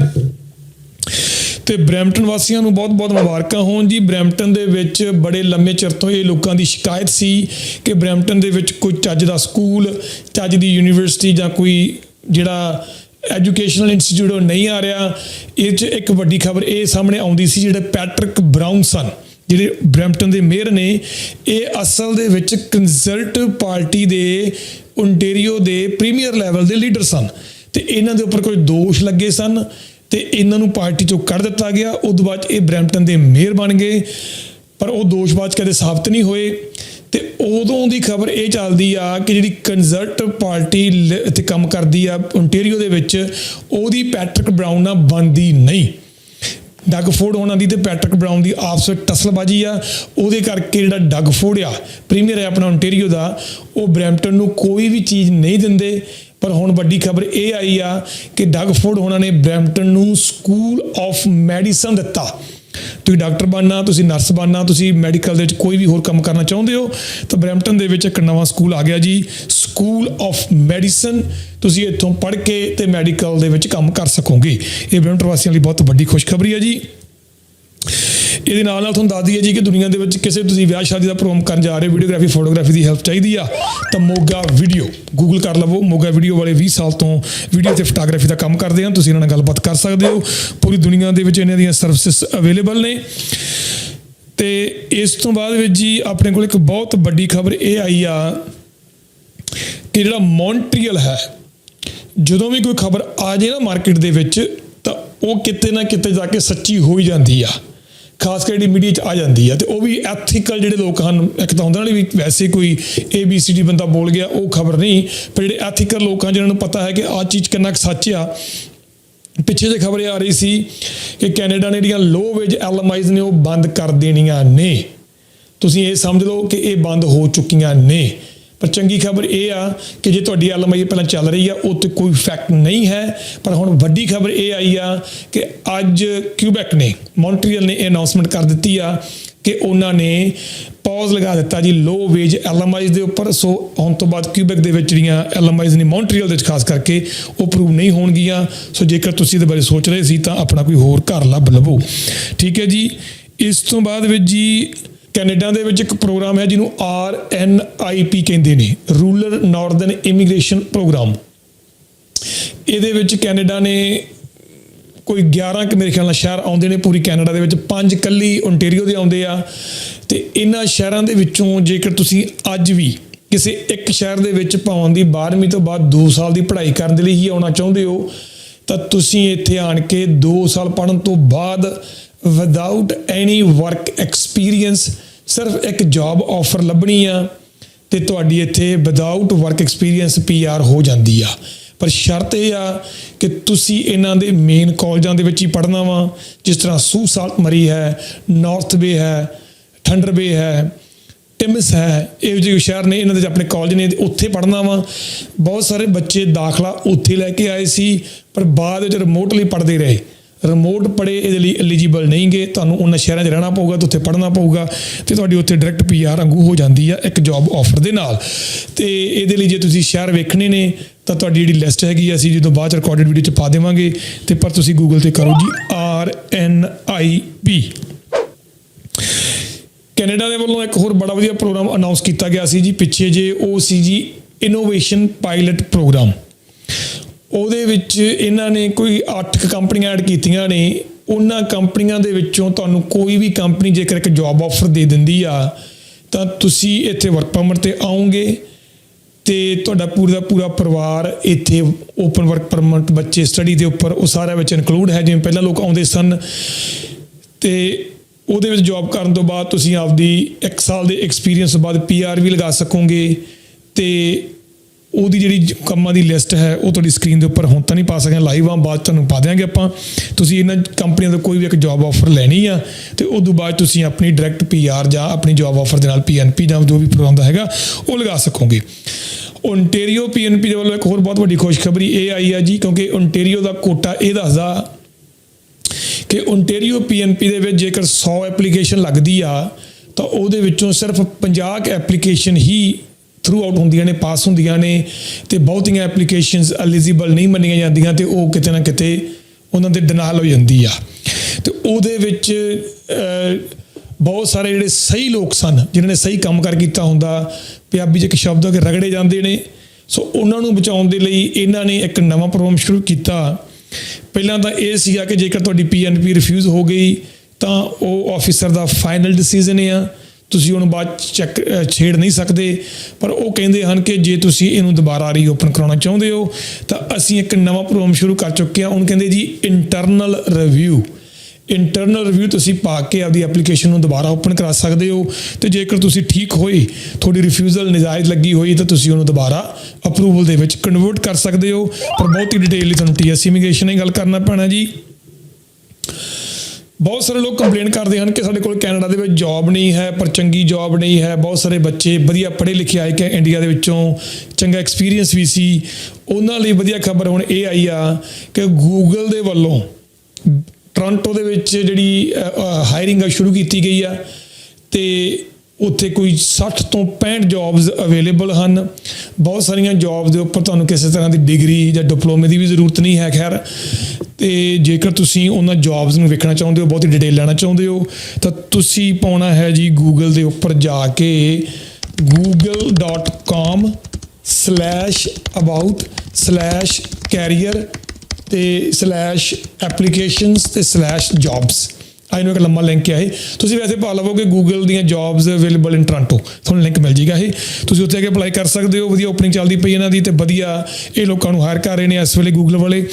ਤੇ ਬ੍ਰੈਂਪਟਨ ਵਾਸੀਆਂ ਨੂੰ ਬਹੁਤ-ਬਹੁਤ ਮੁਬਾਰਕਾਂ ਹੋਣ ਜੀ। ਬ੍ਰੈਂਪਟਨ ਦੇ ਵਿੱਚ ਬੜੇ ਲੰਮੇ ਚਿਰ ਤੋਂ ਇਹ ਲੋਕਾਂ ਦੀ ਸ਼ਿਕਾਇਤ ਸੀ ਕਿ ਬ੍ਰੈਂਪਟਨ ਦੇ ਵਿੱਚ ਕੋਈ ਚੱਜ ਦਾ ਸਕੂਲ, ਚੱਜ ਦੀ ਯੂਨੀਵਰਸਿਟੀ ਜਾਂ ਕੋਈ ਜਿਹੜਾ ਐਜੂਕੇਸ਼ਨਲ ਇੰਸਟੀਚਿਊਟ ਉਹ ਨਹੀਂ ਆ ਰਿਹਾ। ਇਹ 'ਚ ਇੱਕ ਵੱਡੀ ਖਬਰ ਇਹ ਸਾਹਮਣੇ ਆਉਂਦੀ ਸੀ ਜਿਹੜੇ ਪੈਟਰਿਕ ਬਰਾਊਨ ਸਨ, ਜਿਹੜੇ ਬ੍ਰੈਂਪਟਨ ਦੇ ਮੇਅਰ ਨੇ, ਇਹ ਅਸਲ ਦੇ ਵਿੱਚ ਕੰਜ਼ਰਵੇਟਿਵ ਪਾਰਟੀ ਦੇ ਓਨਟਾਰੀਓ ਦੇ ਪ੍ਰੀਮੀਅਰ ਲੈਵਲ ਦੇ ਲੀਡਰ ਸਨ। ਤੇ ਇਹਨਾਂ ਦੇ ਉੱਪਰ ਕੋਈ ਦੋਸ਼ ਲੱਗੇ ਸਨ। ਤੇ ਇਹਨਾਂ ਨੂੰ ਪਾਰਟੀ ਚੋਂ ਕੱਢ ਦਿੱਤਾ ਗਿਆ। ਉਸ ਤੋਂ ਬਾਅਦ ਇਹ ਬ੍ਰੈਂਪਟਨ ਦੇ ਮੇਅਰ ਬਣ ਗਏ। ਪਰ ਉਹ ਦੋਸ਼ਬਾਜ਼ ਕਦੇ ਸਾਬਤ ਨਹੀਂ ਹੋਏ। ਤੇ ਉਦੋਂ ਦੀ ਖਬਰ ਇਹ ਚੱਲਦੀ ਆ ਕਿ ਜਿਹੜੀ ਕੰਜ਼ਰਵੇਟਿਵ ਪਾਰਟੀ ਲ- ਇੱਥੇ ਕੰਮ ਕਰਦੀ ਆ ਓਨਟਾਰੀਓ ਦੇ ਵਿੱਚ, ਉਹਦੀ ਪੈਟਰਿਕ ਬਰਾਊਨ ਨਾਲ ਬੰਦੀ ਨਹੀਂ। ਡੱਗ ਫੋਰਡ ਉਹਨਾਂ ਦੀ ਤੇ ਪੈਟਰਿਕ ਬਰਾਊਨ ਦੀ ਆਪਸ ਵਿੱਚ ਟਸਲਬਾਜੀ ਆ। ਉਹਦੇ ਕਰਕੇ ਜਿਹੜਾ ਡੱਗ ਫੋਰਡ ਆ ਪ੍ਰੀਮੀਅਰ ਹੈ ਆਪਣਾ ਓਨਟਾਰੀਓ ਦਾ, ਉਹ ਬ੍ਰੈਂਪਟਨ ਨੂੰ ਕੋਈ ਵੀ ਚੀਜ਼ ਨਹੀਂ ਦਿੰਦੇ। ਪਰ ਹੁਣ ਵੱਡੀ ਖਬਰ ਇਹ ਆਈ ਆ ਕਿ ਡੱਗ ਫੋਰਡ ਉਹਨਾਂ ਨੇ ਬ੍ਰੈਂਪਟਨ ਨੂੰ ਸਕੂਲ ਆਫ ਮੈਡੀਸਨ ਦਿੱਤਾ। ਤੁਸੀਂ ਡਾਕਟਰ ਬਣਨਾ, ਤੁਸੀਂ ਨਰਸ ਬਣਨਾ, ਤੁਸੀਂ ਮੈਡੀਕਲ ਦੇ ਵਿੱਚ ਕੋਈ ਵੀ ਹੋਰ ਕੰਮ ਕਰਨਾ ਚਾਹੁੰਦੇ ਹੋ, ਤਾਂ ਬ੍ਰੈਂਪਟਨ ਦੇ ਵਿੱਚ ਇੱਕ ਨਵਾਂ ਸਕੂਲ ਆ ਗਿਆ ਜੀ, ਸਕੂਲ ਆਫ ਮੈਡੀਸਨ। ਤੁਸੀਂ ਇੱਥੋਂ ਪੜ੍ਹ ਕੇ ਤੇ ਮੈਡੀਕਲ ਦੇ ਵਿੱਚ ਕੰਮ ਕਰ ਸਕੋਗੇ। ਇਹ ਬ੍ਰੈਂਪਟਨ ਵਾਸੀਆਂ ਲਈ ਬਹੁਤ ਵੱਡੀ ਖੁਸ਼ਖਬਰੀ ਹੈ ਜੀ। ਇਹਦੇ ਨਾਲ ਨਾਲ ਤੁਹਾਨੂੰ ਦੱਸ ਦਈਏ ਜੀ ਕਿ ਦੁਨੀਆ ਦੇ ਵਿੱਚ ਕਿਸੇ ਤੁਸੀਂ ਵਿਆਹ ਸ਼ਾਦੀ ਦਾ ਪ੍ਰੋਗਰਾਮ ਕਰਨ ਜਾ ਰਹੇ ਹੋ ਵੀਡੀਓਗ੍ਰਾਫੀ ਫੋਟੋਗ੍ਰਾਫੀ ਦੀ ਹੈਲਪ ਚਾਹੀਦੀ ਆ, ਤਾਂ ਮੋਗਾ ਵੀਡੀਓ ਗੂਗਲ ਕਰ ਲਵੋ, ਮੋਗਾ ਵੀਡੀਓ ਵਾਲੇ 20 ਸਾਲ ਤੋਂ ਵੀਡੀਓ ਤੇ ਫੋਟੋਗ੍ਰਾਫੀ ਦਾ ਕੰਮ ਕਰਦੇ ਹਨ ਤੁਸੀਂ ਇਹਨਾਂ ਨਾਲ ਗੱਲਬਾਤ ਕਰ ਸਕਦੇ ਹੋ। ਪੂਰੀ ਦੁਨੀਆ ਦੇ ਵਿੱਚ ਇਹਨਾਂ ਦੀਆਂ ਸਰਵਿਸਿਜ਼ ਅਵੇਲੇਬਲ ਨੇ। ਤੇ ਇਸ ਤੋਂ ਬਾਅਦ ਵਿੱਚ ਜੀ ਆਪਣੇ ਕੋਲ ਇੱਕ ਬਹੁਤ ਵੱਡੀ ਖਬਰ ਇਹ ਆਈ ਆ ਕਿ ਜਿਹੜਾ ਮੌਂਟਰੀਅਲ ਹੈ, ਜਦੋਂ ਵੀ ਕੋਈ ਖਬਰ ਆ ਜੇ ਨਾ ਮਾਰਕੀਟ ਦੇ ਵਿੱਚ, ਤਾਂ ਉਹ ਕਿਤੇ ਨਾ ਕਿਤੇ ਜਾ ਕੇ ਸੱਚੀ ਹੋ ਹੀ ਜਾਂਦੀ ਆ। ਖਾਸ ਕਰ ਜਿਹੜੀ ਮੀਡੀਆ 'ਚ ਆ ਜਾਂਦੀ ਆ, ਤੇ ਉਹ ਵੀ ਐਥੀਕਲ ਜਿਹੜੇ ਲੋਕ ਹਨ, ਇੱਕ ਤਾਂ ਹੁੰਦਾ ਨਾ ਵੀ ਵੈਸੇ ਕੋਈ ਏ ਬੀ ਸੀ ਡੀ ਬੰਦਾ ਬੋਲ ਗਿਆ, ਉਹ ਖਬਰ ਨਹੀਂ, ਪਰ ਜਿਹੜੇ ਐਥੀਕਲ ਲੋਕ ਹਨ, ਜਿਹਨਾਂ ਨੂੰ ਪਤਾ ਹੈ ਕਿ ਆਹ ਚੀਜ਼ ਕਿੰਨਾ ਕੁ ਸੱਚ ਆ, ਪਿੱਛੇ ਜੇ ਖਬਰ ਆ ਰਹੀ ਸੀ ਕਿ ਕੈਨੇਡਾ ਨੇ ਜਿਹੜੀਆਂ ਲੋ ਵੇਜ ਐਲਐਮਆਈਜ਼ ਨੇ, ਉਹ ਬੰਦ ਕਰ ਦੇਣੀਆਂ ਨੇ। ਤੁਸੀਂ ਇਹ ਸਮਝ ਲਓ ਕਿ ਇਹ ਬੰਦ ਹੋ ਚੁੱਕੀਆਂ ਨੇ। ਪਰ ਚੰਗੀ ਖਬਰ ਇਹ ਆ ਕਿ ਜੇ ਤੁਹਾਡੀ ਐਲਐਮਆਈ ਪਹਿਲਾਂ ਚੱਲ ਰਹੀ ਆ, ਉਹ ਤੇ ਕੋਈ ਫੈਕਟ ਨਹੀਂ ਹੈ। ਪਰ ਹੁਣ ਵੱਡੀ ਖਬਰ ਇਹ ਆਈ ਆ ਕਿ ਅੱਜ ਕਿਊਬੈਕ ਨੇ ਮੌਂਟਰੀਅਲ ਨੇ ਇਹ ਅਨਾਉਂਸਮੈਂਟ ਕਰ ਦਿੱਤੀ ਆ ਕਿ ਉਹਨਾਂ ਨੇ ਪੌਜ਼ ਲਗਾ ਦਿੱਤਾ ਜੀ ਲੋ ਵੇਜ ਐਲਐਮਆਈਜ਼ ਦੇ ਉੱਪਰ। ਸੋ ਹੁਣ ਤੋਂ ਬਾਅਦ ਕਿਊਬੈਕ ਦੇ ਵਿੱਚ ਜਿਹੜੀਆਂ ਐਲਐਮਆਈਜ਼ ਨੇ ਮੌਂਟਰੀਅਲ ਦੇ ਵਿੱਚ ਖਾਸ ਕਰਕੇ, ਉਹ ਪ੍ਰੂਵ ਨਹੀਂ ਹੋਣਗੀਆਂ। ਸੋ ਜੇਕਰ ਤੁਸੀਂ ਇਹਦੇ ਬਾਰੇ ਸੋਚ ਰਹੇ ਸੀ ਤਾਂ ਆਪਣਾ ਕੋਈ ਹੋਰ ਘਰ ਲੱਭ ਲਵੋ। ਠੀਕ ਹੈ ਜੀ। ਇਸ ਤੋਂ ਬਾਅਦ ਵਿੱਚ ਜੀ ਕੈਨੇਡਾ ਦੇ ਵਿੱਚ ਇੱਕ ਪ੍ਰੋਗਰਾਮ ਹੈ ਜਿਹਨੂੰ ਆਰ ਐਨ ਆਈ ਪੀ ਕਹਿੰਦੇ ਨੇ ਰੂਰਲ ਨਾਰਥਰਨ ਇਮੀਗ੍ਰੇਸ਼ਨ ਪ੍ਰੋਗਰਾਮ। ਇਹਦੇ ਵਿੱਚ ਕੈਨੇਡਾ ਨੇ ਕੋਈ 11 ਕਿ ਮੇਰੇ ਖਿਆਲ ਨਾਲ ਸ਼ਹਿਰ ਆਉਂਦੇ ਨੇ, ਪੂਰੀ ਕੈਨੇਡਾ ਦੇ ਵਿੱਚ ਪੰਜ ਕੱਲੀ ਓਨਟਾਰੀਓ ਦੇ ਆਉਂਦੇ ਆ। ਤੇ ਇਹਨਾਂ ਸ਼ਹਿਰਾਂ ਦੇ ਵਿੱਚੋਂ ਜੇਕਰ ਤੁਸੀਂ ਅੱਜ ਵੀ ਕਿਸੇ ਇੱਕ ਸ਼ਹਿਰ ਦੇ ਵਿੱਚ ਭਾਵੇਂ ਦੀ 12ਵੀਂ ਤੋਂ ਬਾਅਦ 2 ਸਾਲ ਦੀ ਪੜ੍ਹਾਈ ਕਰਨ ਦੇ ਲਈ ਹੀ ਆਉਣਾ ਚਾਹੁੰਦੇ ਹੋ, ਤਾਂ ਤੁਸੀਂ ਇੱਥੇ ਆਣ ਕੇ 2 ਸਾਲ ਪੜ੍ਹਨ ਤੋਂ ਬਾਅਦ ਵਿਦਆਊਟ ਐਨੀ ਵਰਕ ਐਕਸਪੀਰੀਅੰਸ ਸਿਰਫ ਇੱਕ ਜੌਬ ਆਫਰ ਲੱਭਣੀ ਆ ਤੇ ਤੁਹਾਡੀ ਇੱਥੇ ਵਿਦਆਊਟ ਵਰਕ ਐਕਸਪੀਰੀਅੰਸ ਪੀਆਰ ਹੋ ਜਾਂਦੀ ਆ। ਪਰ ਸ਼ਰਤ ਇਹ ਆ ਕਿ ਤੁਸੀਂ ਇਹਨਾਂ ਦੇ ਮੇਨ ਕਾਲਜਾਂ ਦੇ ਵਿੱਚ ਹੀ ਪੜ੍ਹਨਾ ਵਾ, ਜਿਸ ਤਰ੍ਹਾਂ ਸੂ ਸਾਲਟ ਮਰੀ ਹੈ ਨਾਰਥ ਬੇ ਹੈ ਥੰਡਰ ਬੇ ਹੈ ਟਿਮਸ ਹੈ, ਇਹ ਜਿਹੇ ਸ਼ਹਿਰ ਨੇ ਇਹਨਾਂ ਦੇ ਆਪਣੇ ਕਾਲਜ ਨੇ ਉੱਥੇ ਪੜ੍ਹਨਾ ਵਾ। ਬਹੁਤ ਸਾਰੇ ਬੱਚੇ ਦਾਖਲਾ ਉੱਥੇ ਲੈ ਕੇ ਆਏ ਸੀ, ਪਰ ਬਾਅਦ ਵਿੱਚ ਰਿਮੋਟਲੀ ਪੜ੍ਹਦੇ ਰਹੇ। ਰਿਮੋਟ ਪੜੇ ਇਹਦੇ ਲਈ ਐਲੀਜੀਬਲ ਨਹੀਂਗੇ, ਤੁਹਾਨੂੰ ਉਹਨਾਂ ਸ਼ਹਿਰਾਂ 'ਚ ਰਹਿਣਾ ਪਊਗਾ ਤੇ ਉੱਥੇ ਪੜ੍ਹਨਾ ਪਊਗਾ ਤੇ ਤੁਹਾਡੀ ਉੱਥੇ ਡਾਇਰੈਕਟ ਪੀਆਰ ਵਾਂਗੂ ਹੋ ਜਾਂਦੀ ਆ ਇੱਕ ਜੌਬ ਆਫਰ ਦੇ ਨਾਲ। ਤੇ ਇਹਦੇ ਲਈ ਜੇ ਤੁਸੀਂ ਸ਼ਹਿਰ ਵੇਖਣੇ ਨੇ, ਤਾਂ ਤੁਹਾਡੀ ਜਿਹੜੀ ਲਿਸਟ ਹੈਗੀ ਅਸੀਂ ਜਦੋਂ ਬਾਅਦ ਚ ਰਿਕਾਰਡਡ ਵੀਡੀਓ ਚ ਪਾ ਦੇਵਾਂਗੇ ਤੇ ਪਰ ਤੁਸੀਂ ਗੂਗਲ ਤੇ ਕਰੋ ਜੀ ਆਰ ਐਨ ਆਈ ਪੀ ਕੈਨੇਡਾ ਦੇ ਵੱਲੋਂ ਇੱਕ ਹੋਰ ਬੜਾ ਵਧੀਆ ਪ੍ਰੋਗਰਾਮ ਅਨਾਉਂਸ ਕੀਤਾ ਗਿਆ ਸੀ ਜੀ, ਪਿੱਛੇ ਜੇ ਉਹ ਸੀ ਜੀ ਇਨੋਵੇਸ਼ਨ ਪਾਇਲਟ ਪ੍ਰੋਗਰਾਮ ਉਹਦੇ ਵਿੱਚ ਇਹਨਾਂ ਨੇ ਕੋਈ 8 ਕੰਪਨੀਆਂ ਐਡ ਕੀਤੀਆਂ ਨੇ, ਉਹਨਾਂ ਕੰਪਨੀਆਂ ਦੇ ਵਿੱਚੋਂ ਤੁਹਾਨੂੰ ਕੋਈ ਵੀ ਕੰਪਨੀ ਜੇਕਰ ਇੱਕ ਜੌਬ ਆਫਰ ਦੇ ਦਿੰਦੀ ਆ, ਤਾਂ ਤੁਸੀਂ ਇੱਥੇ ਵਰਕ ਪਰਮਿਟ ਤੇ ਆਉਂਗੇ ਤੇ ਤੁਹਾਡਾ ਪੂਰਾ ਦਾ ਪੂਰਾ ਪਰਿਵਾਰ ਇੱਥੇ ਓਪਨ ਵਰਕ ਪਰਮਿਟ ਬੱਚੇ ਸਟੱਡੀ ਦੇ ਉੱਪਰ, ਉਹ ਸਾਰਾ ਵਿੱਚ ਇਨਕਲੂਡ ਹੈ, ਜਿਵੇਂ ਪਹਿਲਾਂ ਲੋਕ ਆਉਂਦੇ ਸਨ। ਤੇ ਉਹਦੇ ਵਿੱਚ ਜੌਬ ਕਰਨ ਤੋਂ ਬਾਅਦ ਤੁਸੀਂ ਆਪਦੀ 1 ਸਾਲ ਦੇ ਐਕਸਪੀਰੀਅੰਸ ਤੋਂ ਬਾਅਦ ਪੀਆਰ ਵੀ ਲਗਾ ਸਕੋਗੇ ਤੇ ਉਹਦੀ ਜਿਹੜੀ ਕੰਮਾਂ ਦੀ ਲਿਸਟ ਹੈ, ਉਹ ਤੁਹਾਡੀ ਸਕਰੀਨ ਦੇ ਉੱਪਰ ਹੁਣ ਤਾਂ ਨਹੀਂ ਪਾ ਸਕਦੇ ਲਾਈਵ ਆ ਬਾਅਦ ਤੁਹਾਨੂੰ ਪਾ ਦਿਆਂਗੇ ਆਪਾਂ। ਤੁਸੀਂ ਇਹਨਾਂ ਕੰਪਨੀਆਂ ਤੋਂ ਕੋਈ ਵੀ ਇੱਕ ਜੌਬ ਆਫਰ ਲੈਣੀ ਆ, ਤੇ ਉਸ ਤੋਂ ਬਾਅਦ ਤੁਸੀਂ ਆਪਣੀ ਡਾਇਰੈਕਟ ਪੀਆਰ ਜਾਂ ਆਪਣੀ ਜੌਬ ਆਫਰ ਦੇ ਨਾਲ ਪੀਐਨਪੀ ਜਾਂ ਜੋ ਵੀ ਪ੍ਰੋਗਰਾਮ ਦਾ ਹੈਗਾ, ਉਹ ਲਗਾ ਸਕੋਗੇ। ਓਨਟਾਰੀਓ ਪੀਐਨਪੀ ਦੇ ਵੱਲੋਂ ਇੱਕ ਹੋਰ ਬਹੁਤ ਵੱਡੀ ਖੁਸ਼ਖਬਰੀ ਇਹ ਆਈ ਆ ਜੀ, ਕਿਉਂਕਿ ਓਨਟਾਰੀਓ ਦਾ ਕੋਟਾ ਇਹ ਦੱਸਦਾ ਕਿ ਓਨਟਾਰੀਓ ਪੀਐਨਪੀ ਦੇ ਵਿੱਚ ਜੇਕਰ 100 ਐਪਲੀਕੇਸ਼ਨ ਲੱਗਦੀ ਆ, ਤਾਂ ਉਹਦੇ ਵਿੱਚੋਂ ਸਿਰਫ 50 ਐਪਲੀਕੇਸ਼ਨ ਹੀ ਥਰੂ ਆਊਟ ਹੁੰਦੀਆਂ ਨੇ ਪਾਸ ਹੁੰਦੀਆਂ ਨੇ ਤੇ ਬਹੁਤੀਆਂ ਐਪਲੀਕੇਸ਼ਨਸ ਐਲੀਜੀਬਲ ਨਹੀਂ ਮੰਨੀਆਂ ਜਾਂਦੀਆਂ ਤੇ ਉਹ ਕਿਤੇ ਨਾ ਕਿਤੇ ਉਹਨਾਂ ਦੇ ਡਿਨਾਲ ਹੋ ਜਾਂਦੀ ਆ। ਤੇ ਉਹਦੇ ਵਿੱਚ ਬਹੁਤ ਸਾਰੇ ਜਿਹੜੇ ਸਹੀ ਲੋਕ ਸਨ, ਜਿਨ੍ਹਾਂ ਨੇ ਸਹੀ ਕੰਮ ਕਰ ਕੀਤਾ ਹੁੰਦਾ, ਪੰਜਾਬੀ 'ਚ ਇੱਕ ਸ਼ਬਦ ਹੈ ਕਿ ਰਗੜੇ ਜਾਂਦੇ ਨੇ। ਸੋ ਉਹਨਾਂ ਨੂੰ ਬਚਾਉਣ ਦੇ ਲਈ ਇਹਨਾਂ ਨੇ ਇੱਕ ਨਵਾਂ ਪ੍ਰੋਗਰਾਮ ਸ਼ੁਰੂ ਕੀਤਾ। ਪਹਿਲਾਂ ਤਾਂ ਇਹ ਸੀਗਾ ਕਿ ਜੇਕਰ ਤੁਹਾਡੀ ਪੀਐਨਪੀ ਰਿਫਿਊਜ਼ ਹੋ ਗਈ, ਤਾਂ ਉਹ ਆਫੀਸਰ ਦਾ ਫਾਈਨਲ ਡਿਸੀਜਨ ਆ। ਤੁਸੀਂ ਉਹਨੂੰ ਬਾਅਦ ਚੈੱਕ ਛੇੜ ਨਹੀਂ ਸਕਦੇ। ਪਰ ਉਹ ਕਹਿੰਦੇ ਹਨ ਕਿ ਜੇ ਤੁਸੀਂ ਇਹਨੂੰ ਦੁਬਾਰਾ ਰੀਓਪਨ ਕਰਾਉਣਾ ਚਾਹੁੰਦੇ ਹੋ, ਤਾਂ ਅਸੀਂ ਇੱਕ ਨਵਾਂ ਪ੍ਰੋਗਰਾਮ ਸ਼ੁਰੂ ਕਰ ਚੁੱਕੇ ਹਾਂ। ਉਹਨੂੰ ਕਹਿੰਦੇ ਜੀ ਇੰਟਰਨਲ ਰਿਵਿਊ ਇੰਟਰਨਲ ਰਿਵਿਊ ਤੁਸੀਂ ਪਾ ਕੇ ਆਪਦੀ ਐਪਲੀਕੇਸ਼ਨ ਨੂੰ ਦੁਬਾਰਾ ਓਪਨ ਕਰਾ ਸਕਦੇ ਹੋ। ਤੇ ਜੇਕਰ ਤੁਸੀਂ ਠੀਕ ਹੋਏ, ਤੁਹਾਡੀ ਰਿਫਿਊਜ਼ਲ ਨਜਾਇਜ਼ ਲੱਗੀ ਹੋਈ, ਤਾਂ ਤੁਸੀਂ ਉਹਨੂੰ ਦੁਬਾਰਾ ਅਪਰੂਵਲ ਦੇ ਵਿੱਚ ਕਨਵਰਟ ਕਰ ਸਕਦੇ ਹੋ। ਪਰ ਬਹੁਤ ਹੀ ਡਿਟੇਲ ਲਈ ਤੁਹਾਨੂੰ ਟੀਐਸ ਇਮੀਗ੍ਰੇਸ਼ਨ ਨਾਲ ਗੱਲ ਕਰਨਾ ਪੈਣਾ ਜੀ। ਬਹੁਤ ਸਾਰੇ ਲੋਕ ਕੰਪਲੇਨ ਕਰਦੇ ਹਨ ਕਿ ਸਾਡੇ ਕੋਲ ਕੈਨੇਡਾ ਦੇ ਵਿੱਚ ਜੌਬ ਨਹੀਂ ਹੈ, ਪਰ ਚੰਗੀ ਜੌਬ ਨਹੀਂ ਹੈ। ਬਹੁਤ ਸਾਰੇ ਬੱਚੇ ਵਧੀਆ ਪੜ੍ਹੇ ਲਿਖੇ ਆਏ ਕਿ ਇੰਡੀਆ ਦੇ ਵਿੱਚੋਂ। ਚੰਗਾ ਐਕਸਪੀਰੀਅੰਸ ਵੀ ਸੀ। ਉਹਨਾਂ ਲਈ ਵਧੀਆ ਖਬਰ ਹੁਣ ਇਹ ਆਈ ਆ ਕਿ ਗੂਗਲ ਦੇ ਵੱਲੋਂ ਟੋਰਾਂਟੋ ਦੇ ਵਿੱਚ ਜਿਹੜੀ ਹਾਇਰਿੰਗ ਆ ਸ਼ੁਰੂ ਕੀਤੀ ਗਈ ਆ। ਤੇ ਉੱਥੇ ਕੋਈ 60 ਤੋਂ 65 ਜੌਬਸ ਅਵੇਲੇਬਲ ਹਨ। ਬਹੁਤ ਸਾਰੀਆਂ ਜੌਬਸ ਦੇ ਉੱਪਰ ਤੁਹਾਨੂੰ ਕਿਸੇ ਤਰ੍ਹਾਂ ਦੀ ਡਿਗਰੀ ਜਾਂ ਡਿਪਲੋਮੇ ਦੀ ਵੀ ਜ਼ਰੂਰਤ ਨਹੀਂ ਹੈ, ਖੈਰ। ਤੇ ਜੇਕਰ ਤੁਸੀਂ ਉਹਨਾਂ ਜੌਬਸ ਨੂੰ ਵੇਖਣਾ ਚਾਹੁੰਦੇ ਹੋ, ਬਹੁਤੀ ਡਿਟੇਲ ਲੈਣਾ ਚਾਹੁੰਦੇ ਹੋ, ਤਾਂ ਤੁਸੀਂ ਪਾਉਣਾ ਹੈ ਜੀ ਗੂਗਲ ਦੇ ਉੱਪਰ ਜਾ ਕੇ google.com slash about slash career ਤੇ ਸਲੈਸ਼ ਐਪਲੀਕੇਸ਼ਨਸ ਤੇ ਸਲੈਸ਼ ਜੌਬਸ ਆਈ ਨੂੰ ਇੱਕ ਲੰਮਾ ਲਿੰਕ ਹੈ ਇਹ। ਤੁਸੀਂ ਵੈਸੇ ਪਾ ਲਵੋਗੇ ਗੂਗਲ ਦੀਆਂ ਜੌਬਸ ਅਵੇਲੇਬਲ ਇਨ ਟੋਰਾਂਟੋ ਤੁਹਾਨੂੰ ਲਿੰਕ ਮਿਲ ਜੇਗਾ ਇਹ। ਤੁਸੀਂ ਉੱਥੇ ਆ ਕੇ ਅਪਲਾਈ ਕਰ ਸਕਦੇ ਹੋ, ਵਧੀਆ ਓਪਨਿੰਗ ਚੱਲਦੀ ਪਈ ਇਹਨਾਂ ਦੀ ਤੇ ਵਧੀਆ ਇਹ ਲੋਕਾਂ ਨੂੰ ਹਾਇਰ ਕਰ ਰਹੇ ਨੇ ਇਸ ਵੇਲੇ ਗੂਗਲ ਵਾਲੇ।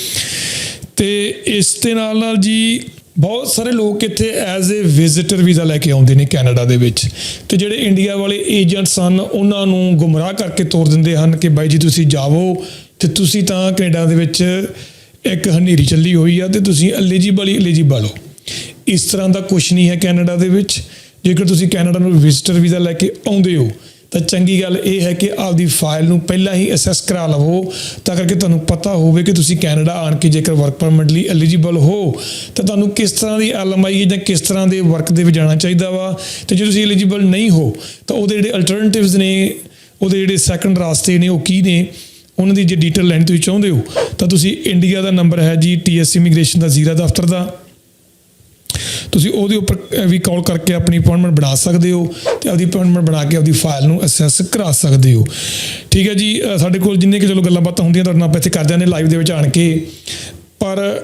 ਤੇ ਇਸ ਦੇ ਨਾਲ ਨਾਲ ਜੀ ਬਹੁਤ ਸਾਰੇ ਲੋਕ ਇੱਥੇ ਐਜ਼ ਅ ਵਿਜ਼ਿਟਰ ਵੀਜ਼ਾ ਲੈ ਕੇ ਆਉਂਦੇ ਨੇ ਕੈਨੇਡਾ ਦੇ ਵਿੱਚ। ਤੇ ਜਿਹੜੇ ਇੰਡੀਆ ਵਾਲੇ ਏਜੰਟਸ ਹਨ, ਉਹਨਾਂ ਨੂੰ ਗੁੰਮਰਾਹ ਕਰਕੇ ਤੋਰ ਦਿੰਦੇ ਹਨ ਕਿ ਬਾਈ ਜੀ ਤੁਸੀਂ ਜਾਵੋ ਤੇ ਤੁਸੀਂ ਤਾਂ ਕੈਨੇਡਾ ਦੇ ਵਿੱਚ ਇੱਕ ਹਨੇਰੀ ਚੱਲੀ ਹੋਈ ਆ ਤੇ ਤੁਸੀਂ ਐਲੀਜੀਬਲ ਹੀ ਐਲੀਜੀਬਲ ਹੋ। ਇਸ ਤਰ੍ਹਾਂ ਦਾ ਕੁਝ ਨਹੀਂ ਹੈ ਕੈਨੇਡਾ ਦੇ ਵਿੱਚ। ਜੇਕਰ ਤੁਸੀਂ ਕੈਨੇਡਾ ਨੂੰ ਵਿਜ਼ਿਟਰ ਵੀਜ਼ਾ ਲੈ ਕੇ ਆਉਂਦੇ ਹੋ, ਤਾਂ ਚੰਗੀ ਗੱਲ ਇਹ ਹੈ ਕਿ ਆਪਦੀ ਫਾਈਲ ਨੂੰ ਪਹਿਲਾਂ ਹੀ ਅਸੈਸ ਕਰਾ ਲਵੋ, ਤਾਂ ਕਰਕੇ ਤੁਹਾਨੂੰ ਪਤਾ ਹੋਵੇ ਕਿ ਤੁਸੀਂ ਕੈਨੇਡਾ ਆਣ ਕੇ ਜੇਕਰ ਵਰਕ ਪਰਮਿਟ ਲਈ ਐਲੀਜੀਬਲ ਹੋ, ਤਾਂ ਤੁਹਾਨੂੰ ਕਿਸ ਤਰ੍ਹਾਂ ਦੀ ਐਲਐਮਆਈ ਜਾਂ ਕਿਸ ਤਰ੍ਹਾਂ ਦੇ ਵਰਕ ਦੇ ਵਿੱਚ ਜਾਣਾ ਚਾਹੀਦਾ ਵਾ। ਤੇ ਜੇ ਤੁਸੀਂ ਐਲੀਜੀਬਲ ਨਹੀਂ ਹੋ, ਤਾਂ ਉਹਦੇ ਜਿਹੜੇ ਅਲਟਰਨੇਟਿਵਸ ਨੇ, ਉਹਦੇ ਜਿਹੜੇ ਸੈਕੰਡ ਰਾਸਤੇ ਨੇ, ਉਹ ਕੀ ਨੇ, ਉਹਨਾਂ ਦੀ ਜੇ ਡੀਟੇਲ ਲੈਣੀ ਤੁਸੀਂ ਚਾਹੁੰਦੇ ਹੋ, ਤਾਂ ਤੁਸੀਂ ਇੰਡੀਆ ਦਾ ਨੰਬਰ ਹੈ ਜੀ ਟੀਐਸ ਇਮੀਗ੍ਰੇਸ਼ਨ ਦਾ ਜ਼ੀਰਾ ਦਫ਼ਤਰ ਦਾ। ਤੁਸੀਂ ਉਹਦੇ ਉੱਪਰ ਵੀ ਕਾਲ ਕਰਕੇ ਆਪਣੀ ਅਪਾਇੰਟਮੈਂਟ ਬਣਾ ਸਕਦੇ ਹੋ ਤੇ ਆਪਦੀ ਅਪਾਇੰਟਮੈਂਟ ਬਣਾ ਕੇ ਆਪਦੀ ਫਾਈਲ ਨੂੰ ਅਸੈਸ ਕਰਾ ਸਕਦੇ ਹੋ। ਠੀਕ ਹੈ ਜੀ ਸਾਡੇ ਕੋਲ ਜਿੰਨੇ ਕਿ ਚਲੋ ਗੱਲਾਂ ਬਾਤਾਂ ਹੁੰਦੀਆਂ, ਤੁਹਾਡੇ ਨਾਲ ਆਪਾਂ ਇੱਥੇ ਕਰ ਜਾਂਦੇ ਲਾਈਵ ਦੇ ਵਿੱਚ ਆਣ ਕੇ। ਪਰ